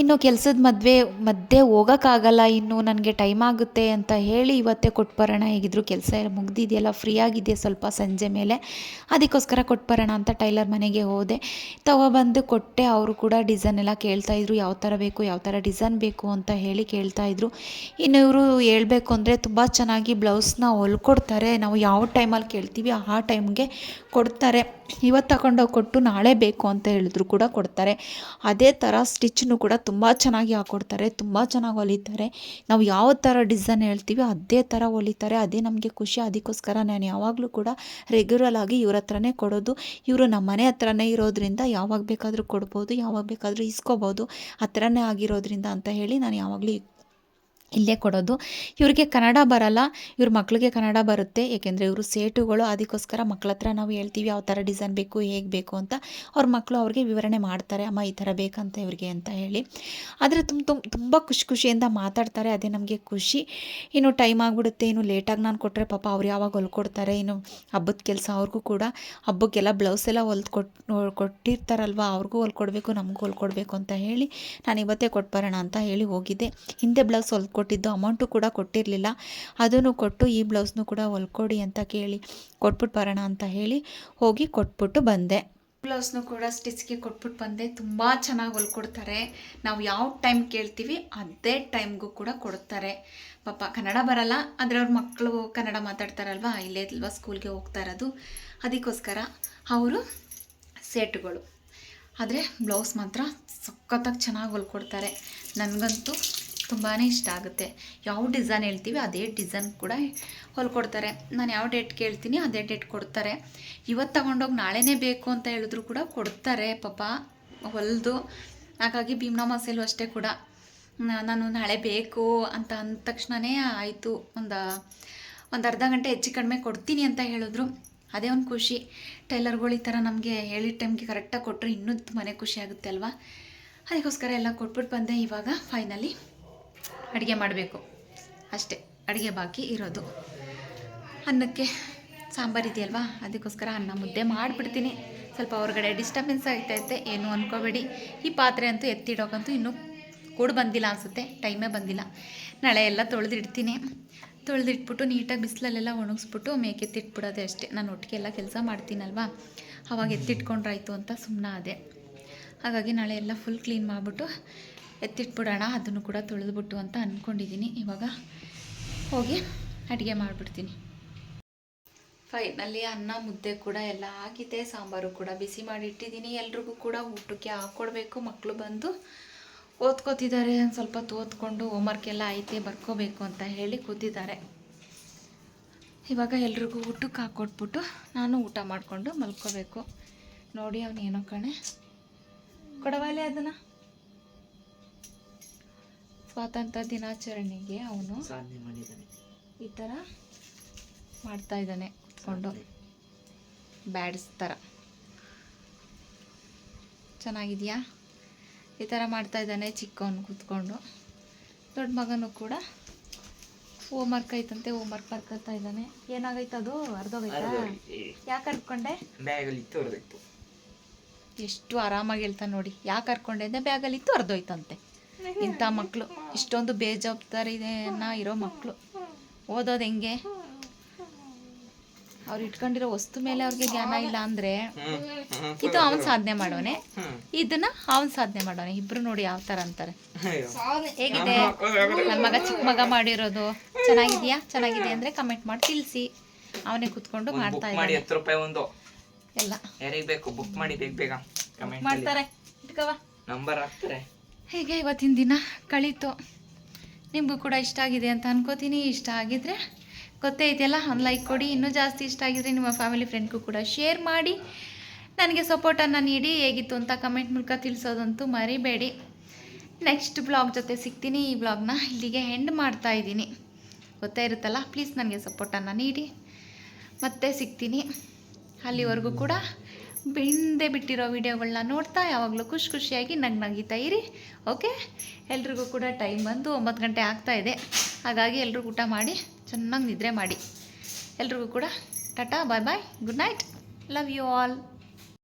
Speaker 1: ಇನ್ನು ಕೆಲಸದ ಮದುವೆ ಮಧ್ಯೆ ಹೋಗೋಕ್ಕಾಗಲ್ಲ, ಇನ್ನು ನನಗೆ ಟೈಮ್ ಆಗುತ್ತೆ ಅಂತ ಹೇಳಿ ಇವತ್ತೇ ಕೊಟ್ಬರೋಣ ಹೇಗಿದ್ರು ಕೆಲಸ ಎಲ್ಲ ಮುಗ್ದಿದೆಯಲ್ಲ ಫ್ರೀ ಆಗಿದೆ ಸ್ವಲ್ಪ ಸಂಜೆ ಮೇಲೆ? ಅದಕ್ಕೋಸ್ಕರ ಕೊಟ್ಬರೋಣ ಅಂತ ಟೈಲರ್ ಮನೆಗೆ ಹೋದೆ. ತಗೊಬಂದು ಕೊಟ್ಟೆ, ಅವರು ಕೂಡ ಡಿಸೈನ್ ಎಲ್ಲ ಕೇಳ್ತಾಯಿದ್ರು ಯಾವ ಥರ ಬೇಕು, ಯಾವ ಥರ ಡಿಸೈನ್ ಬೇಕು ಅಂತ ಹೇಳಿ ಕೇಳ್ತಾ ಇದ್ರು. ಇನ್ನು ಇವರು ಹೇಳಬೇಕು ಅಂದರೆ ತುಂಬ ಚೆನ್ನಾಗಿ ಬ್ಲೌಸ್ನ ಹೊಲ್ಕೊಡ್ತಾರೆ. ನಾವು ಯಾವ ಟೈಮಲ್ಲಿ ಕೇಳ್ತೀವಿ, ಆ ಟೈಮ್ಗೆ ಕೊಡ್ತಾರೆ. ಇವತ್ತು ತಗೊಂಡೋಗಿ ಕೊಟ್ಟು ನಾಳೆ ಬೇಕು ಅಂತ ಹೇಳಿದ್ರು ಕೂಡ ಕೊಡ್ತಾರೆ. ಅದೇ ಥರ ಸ್ಟಿಚ್ನು ಕೂಡ ತುಂಬ ಚೆನ್ನಾಗಿ ಹಾಕ್ಕೊಡ್ತಾರೆ ತುಂಬ ಚೆನ್ನಾಗಿ ಹೊಲಿತಾರೆ. ನಾವು ಯಾವ ಥರ ಡಿಸೈನ್ ಹೇಳ್ತೀವಿ ಅದೇ ಥರ ಹೊಲಿತಾರೆ. ಅದೇ ನಮಗೆ ಖುಷಿ. ಅದಕ್ಕೋಸ್ಕರ ನಾನು ಯಾವಾಗಲೂ ಕೂಡ ರೆಗ್ಯುಲರ್ ಆಗಿ ಇವ್ರ ಹತ್ರನೇ ಕೊಡೋದು. ಇವರು ನಮ್ಮ ಮನೆ ಹತ್ರನೇ ಇರೋದ್ರಿಂದ ಯಾವಾಗ ಬೇಕಾದರೂ ಕೊಡ್ಬೋದು, ಯಾವಾಗ ಬೇಕಾದರೂ ಇಸ್ಕೋಬೋದು, ಹತ್ರನೇ ಆಗಿರೋದ್ರಿಂದ ಅಂತ ಹೇಳಿ ನಾನು ಯಾವಾಗಲೂ ಇಲ್ಲೇ ಕೊಡೋದು. ಇವ್ರಿಗೆ ಕನ್ನಡ ಬರಲ್ಲ, ಇವ್ರ ಮಕ್ಳಿಗೆ ಕನ್ನಡ ಬರುತ್ತೆ. ಏಕೆಂದರೆ ಇವರು ಸೇಟುಗಳು, ಅದಕ್ಕೋಸ್ಕರ ಮಕ್ಳ ಹತ್ರ ನಾವು ಹೇಳ್ತೀವಿ, ಯಾವ ಥರ ಡಿಸೈನ್ ಬೇಕು, ಹೇಗೆ ಬೇಕು ಅಂತ. ಅವ್ರ ಮಕ್ಕಳು ಅವ್ರಿಗೆ ವಿವರಣೆ ಮಾಡ್ತಾರೆ, ಅಮ್ಮ, ಈ ಥರ ಬೇಕಂತ ಇವ್ರಿಗೆ ಅಂತ ಹೇಳಿ. ಆದರೆ ತುಂಬ ತುಂಬ ತುಂಬ ಖುಷಿ ಖುಷಿಯಿಂದ ಮಾತಾಡ್ತಾರೆ, ಅದೇ ನಮಗೆ ಖುಷಿ. ಇನ್ನು ಟೈಮ್ ಆಗಿಬಿಡುತ್ತೆ, ಇನ್ನು ಲೇಟಾಗಿ ನಾನು ಕೊಟ್ಟರೆ ಪಾಪ ಅವ್ರು ಯಾವಾಗ ಹೊಲ್ಕೊಡ್ತಾರೆ, ಇನ್ನು ಹಬ್ಬದ ಕೆಲಸ ಅವ್ರಿಗೂ ಕೂಡ. ಹಬ್ಬಕ್ಕೆಲ್ಲ ಬ್ಲೌಸ್ ಎಲ್ಲ ಹೊಲ್ದು ಕೊಟ್ಟು ಕೊಟ್ಟಿರ್ತಾರಲ್ವ, ಅವ್ರಿಗೂ ಹೊಲ್ಕೊಡ್ಬೇಕು, ನಮಗೂ ಹೊಲ್ಕೊಡ್ಬೇಕು ಅಂತ ಹೇಳಿ ನಾನು ಇವತ್ತೇ ಕೊಟ್ಬರೋಣ ಅಂತ ಹೇಳಿ ಹೋಗಿದ್ದೆ. ಹಿಂದೆ ಬ್ಲೌಸ್ ಹೊಲ್ಕೊಟ್ಟಿದ್ದು ಅಮೌಂಟು ಕೂಡ ಕೊಟ್ಟಿರಲಿಲ್ಲ. ಅದನ್ನು ಕೊಟ್ಟು ಈ ಬ್ಲೌಸ್ನು ಕೂಡ ಹೊಲ್ಕೊಡಿ ಅಂತ ಕೇಳಿ ಕೊಟ್ಬಿಟ್ಟು ಬರೋಣ ಅಂತ ಹೇಳಿ ಹೋಗಿ ಕೊಟ್ಬಿಟ್ಟು ಬಂದೆ. ಬ್ಲೌಸ್ನು ಕೂಡ ಸ್ಟಿಚ್ಗೆ ಕೊಟ್ಬಿಟ್ಟು ಬಂದೆ. ತುಂಬ ಚೆನ್ನಾಗಿ ಹೊಲ್ಕೊಡ್ತಾರೆ. ನಾವು ಯಾವ ಟೈಮ್ ಕೇಳ್ತೀವಿ ಅದೇ ಟೈಮ್ಗೂ ಕೂಡ ಕೊಡ್ತಾರೆ. ಪಾಪ ಕನ್ನಡ ಬರಲ್ಲ, ಆದರೆ ಅವ್ರ ಮಕ್ಕಳು ಕನ್ನಡ ಮಾತಾಡ್ತಾರಲ್ವಾ, ಇಲ್ಲೇ ಅಲ್ವಾ ಸ್ಕೂಲ್ಗೆ ಹೋಗ್ತಾ ಇರೋದು. ಅದಕ್ಕೋಸ್ಕರ ಅವರು ಸೆಟ್ಗಳು. ಆದರೆ ಬ್ಲೌಸ್ ಮಾತ್ರ ಸಖತ್ತಾಗಿ ಚೆನ್ನಾಗಿ ಹೊಲ್ಕೊಡ್ತಾರೆ. ನನಗಂತೂ ತುಂಬಾ ಇಷ್ಟ ಆಗುತ್ತೆ. ಯಾವ ಡಿಸೈನ್ ಹೇಳ್ತೀವಿ ಅದೇ ಡಿಸೈನ್ ಕೂಡ ಹೊಲ್ಕೊಡ್ತಾರೆ. ನಾನು ಯಾವ ಡೇಟ್ ಕೇಳ್ತೀನಿ ಅದೇ ಡೇಟ್ ಕೊಡ್ತಾರೆ. ಇವತ್ತು ತಗೊಂಡೋಗಿ ನಾಳೆನೇ ಬೇಕು ಅಂತ ಹೇಳಿದ್ರು ಕೂಡ ಕೊಡ್ತಾರೆ ಪಾಪ. ಹೊಲಿದು. ಹಾಗಾಗಿ ಭೀಮ್ನಾಮಾಸೆಲೂ ಅಷ್ಟೇ ಕೂಡ. ನಾನು ನಾಳೆ ಬೇಕು ಅಂತ ಅಂದ ತಕ್ಷಣವೇ ಆಯಿತು. ಒಂದು ಒಂದು ಅರ್ಧ ಗಂಟೆ ಹೆಚ್ಚು ಕಡಿಮೆ ಕೊಡ್ತೀನಿ ಅಂತ ಹೇಳಿದ್ರು. ಅದೇ ಒಂದು ಖುಷಿ. ಟೈಲರ್ಗಳು ಈ ಥರ ನಮಗೆ ಹೇಳಿದ ಟೈಮ್ಗೆ ಕರೆಕ್ಟಾಗಿ ಕೊಟ್ಟರೆ ಇನ್ನೂ ಮನೆ ಖುಷಿ ಆಗುತ್ತೆ ಅಲ್ವಾ? ಅದಕ್ಕೋಸ್ಕರ ಎಲ್ಲ ಕೊಟ್ಬಿಟ್ಟು ಬಂದೆ ಇವಾಗ ಫೈನಲಿ ಅಡುಗೆ ಮಾಡಬೇಕು. ಅಷ್ಟೇ, ಅಡುಗೆ ಬಾಕಿ ಇರೋದು. ಅನ್ನಕ್ಕೆ ಸಾಂಬಾರು ಇದೆಯಲ್ವಾ? ಅದಕ್ಕೋಸ್ಕರ ಅನ್ನ ಮುದ್ದೆ ಮಾಡಿಬಿಡ್ತೀನಿ. ಸ್ವಲ್ಪ ಹೊರಗಡೆ ಡಿಸ್ಟರ್ಬೆನ್ಸ್ ಆಗ್ತೈತೆ, ಏನು ಅಂದ್ಕೋಬೇಡಿ ಈ ಪಾತ್ರೆ ಅಂತೂ ಎತ್ತಿಡೋಕಂತೂ ಇನ್ನೂ ಕೂಡ ಬಂದಿಲ್ಲ ಅನಿಸುತ್ತೆ, ಟೈಮೇ ಬಂದಿಲ್ಲ. ನಾಳೆ ಎಲ್ಲ ತೊಳೆದಿಡ್ತೀನಿ. ತೊಳೆದಿಟ್ಬಿಟ್ಟು ನೀಟಾಗಿ ಬಿಸಿಲಲ್ಲೆಲ್ಲ ಒಣಗಿಸ್ಬಿಟ್ಟು ಮೇಕೆತ್ತಿಟ್ಬಿಡೋದೆ ಅಷ್ಟೇ. ನಾನು ಒಟ್ಟಿಗೆ ಎಲ್ಲ ಕೆಲಸ ಮಾಡ್ತೀನಲ್ವಾ? ಅವಾಗ ಎತ್ತಿಟ್ಕೊಂಡ್ರಾಯ್ತು ಅಂತ ಸುಮ್ಮನೆ ಅದೇ ಹಾಗಾಗಿ ನಾಳೆ ಎಲ್ಲ ಫುಲ್ ಕ್ಲೀನ್ ಮಾಡಿಬಿಟ್ಟು ಎತ್ತಿಟ್ಬಿಡೋಣ, ಅದನ್ನು ಕೂಡ ತೊಳೆದ್ಬಿಟ್ಟು ಅಂತ ಅಂದ್ಕೊಂಡಿದ್ದೀನಿ ಇವಾಗ ಹೋಗಿ ಅಡುಗೆ ಮಾಡಿಬಿಡ್ತೀನಿ. ಫೈನಲ್ಲಿ ಅನ್ನ, ಮುದ್ದೆ ಕೂಡ ಎಲ್ಲ ಆಗಿದೆ. ಸಾಂಬಾರು ಕೂಡ ಬಿಸಿ ಮಾಡಿ ಇಟ್ಟಿದ್ದೀನಿ ಎಲ್ರಿಗೂ ಕೂಡ ಊಟಕ್ಕೆ ಹಾಕ್ಕೊಡ್ಬೇಕು ಮಕ್ಕಳು ಬಂದು ಓದ್ಕೋತಿದ್ದಾರೆ. ಒಂದು ಸ್ವಲ್ಪ ತೋತ್ಕೊಂಡು ಓದ್ಕೊಂಡು ಹೋಮ್ವರ್ಕ್ ಎಲ್ಲ ಐತೆ, ಬರ್ಕೋಬೇಕು ಅಂತ ಹೇಳಿ ಕೂತಿದ್ದಾರೆ. ಇವಾಗ ಎಲ್ರಿಗೂ ಊಟಕ್ಕೆ ಹಾಕ್ಕೊಟ್ಬಿಟ್ಟು ನಾನು ಊಟ ಮಾಡಿಕೊಂಡು ಮಲ್ಕೋಬೇಕು. ನೋಡಿ ಅವನೇನೋ ಕಣೆ. ಕೊಡವಾಲೆ ಅದನ್ನು? ಸ್ವಾತಂತ್ರ್ಯ ದಿನಾಚರಣೆಗೆ ಅವನು
Speaker 2: ಸಾಧನೆ ಮಾಡಿದ್ದಾನೆ.
Speaker 1: ಈ ಥರ ಮಾಡ್ತಾ ಇದ್ದಾನೆ ಕೂತ್ಕೊಂಡು ಬ್ಯಾಡ್ಸ್ ಥರ ಚೆನ್ನಾಗಿದೆಯಾ? ಈ ಥರ ಮಾಡ್ತಾ ಇದ್ದಾನೆ ಚಿಕ್ಕವನು ಕೂತ್ಕೊಂಡು. ದೊಡ್ಡ ಮಗನೂ ಕೂಡ ಹೋಮ್ವರ್ಕ್ ಐತಂತೆ ಹೋಮ್ವರ್ಕ್ ಬರ್ಕೊತಾ ಇದ್ದಾನೆ. ಏನಾಗೈತೆ ಅದು? ಅರ್ಧೋಗೈತಾ? ಯಾಕೆ ಕರ್ಕೊಂಡೆ
Speaker 2: ಬ್ಯಾಗಲ್ಲಿತ್ತು
Speaker 1: ಎಷ್ಟು ಆರಾಮಾಗಿ ಹೇಳ್ತಾನೆ ನೋಡಿ. ಯಾಕೆ ಕರ್ಕೊಂಡೆ ಅಂದರೆ ಬ್ಯಾಗಲ್ಲಿತ್ತು ಅರ್ಧೋಯ್ತಂತೆ. ಇಂಥ ಮಕ್ಕಳು ಇಷ್ಟೊಂದು ಬೇಜವಾಬ್ದಾರಿನ ಇರೋ ಮಕ್ಕಳು ಓದೋದು ಹೆಂಗೆ? ಅವ್ರು ಇಟ್ಕೊಂಡಿರೋ ವಸ್ತು ಮೇಲೆ ಅವ್ರಿಗೆ ಜ್ಞಾನ ಇಲ್ಲ ಅಂದ್ರೆ ಇದು ಅವನ್ ಸಾಧನೆ ಮಾಡೋನೆ. ಇದನ್ನ ಅವನ್ ಸಾಧನೆ ಮಾಡೋನೆ. ಇಬ್ರು ನೋಡಿ ಯಾವ ತರ ಅಂತಾರೆ. ಹೇಗಿದೆ? ನಮ್ಮ ಮಗ ಚಿಕ್ಕ ಮಗ ಮಾಡಿರೋದು. ಚೆನ್ನಾಗಿದೆಯಾ? ಚೆನ್ನಾಗಿದೆ ಅಂದ್ರೆ ಕಮೆಂಟ್ ಮಾಡಿ ತಿಳಿಸಿ. ಅವನೇ ಕುತ್ಕೊಂಡು ಮಾಡ್ತಾ
Speaker 2: ಇದ್ದಾರೆ
Speaker 1: ಇದ್ದಾನೆ.
Speaker 2: ಹತ್ತು ರೂಪಾಯಿ ಒಂದು.
Speaker 1: ಎಲ್ಲ.
Speaker 2: ಯಾರಿಗೆ ಬೇಕು? ಬುಕ್ ಮಾಡಿ ಬೇಗ ಬೇಗ. ಕಮೆಂಟ್
Speaker 1: ಮಾಡ್ತಾರೆ. ಇಟ್ಕವ
Speaker 2: ನಂಬರ್ ಹಾಕ್ತಾರೆ.
Speaker 1: ಹೀಗೆ ಇವತ್ತಿನ ದಿನ ಕಳೀತು? ನಿಮಗೂ ಕೂಡ ಇಷ್ಟ ಆಗಿದೆ ಅಂತ ಅನ್ಕೋತೀನಿ. ಇಷ್ಟ ಆಗಿದ್ರೆ ಗೊತ್ತೇ ಇದೆಯಲ್ಲ, ಒಂದು ಲೈಕ್ ಕೊಡಿ. ಇನ್ನೂ ಜಾಸ್ತಿ ಇಷ್ಟ ಆಗಿದ್ರೆ ನಿಮ್ಮ ಫ್ಯಾಮಿಲಿ ಫ್ರೆಂಡ್ಗೂ ಕೂಡ ಶೇರ್ ಮಾಡಿ. ನನಗೆ ಸಪೋರ್ಟನ್ನು ನೀಡಿ. ಹೇಗಿತ್ತು ಅಂತ ಕಮೆಂಟ್ ಮೂಲಕ ತಿಳಿಸೋದಂತೂ ಮರಿಬೇಡಿ. ನೆಕ್ಸ್ಟ್ ಬ್ಲಾಗ್ ಜೊತೆ ಸಿಗ್ತೀನಿ. ಈ ಬ್ಲಾಗ್ನ ಇಲ್ಲಿಗೆ ಎಂಡ್ ಮಾಡ್ತಾ ಇದ್ದೀನಿ. ಗೊತ್ತೇ ಇರುತ್ತಲ್ಲ ಪ್ಲೀಸ್ ನನಗೆ ಸಪೋರ್ಟನ್ನು ನೀಡಿ. ಮತ್ತೆ ಸಿಗ್ತೀನಿ. ಅಲ್ಲಿವರೆಗೂ ಕೂಡ ಬಿಂದೆ ಬಿಟ್ಟಿರೋ ವಿಡಿಯೋಗಳನ್ನ ನೋಡ್ತಾ ಯಾವಾಗಲೂ ಖುಷಿ ಖುಷಿಯಾಗಿ ನಂಗೆ ನಗಿತಾ ಇರಿ, ಓಕೆ? ಎಲ್ರಿಗೂ ಕೂಡ ಟೈಮ್ ಬಂದು ಒಂಬತ್ತು ಗಂಟೆ ಆಗ್ತಾ ಇದೆ. ಹಾಗಾಗಿ ಎಲ್ರಿಗೂ ಊಟ ಮಾಡಿ, ಚೆನ್ನಾಗಿ ನಿದ್ರೆ ಮಾಡಿ. ಎಲ್ರಿಗೂ ಕೂಡ, tata, bye bye, good night. Love you all.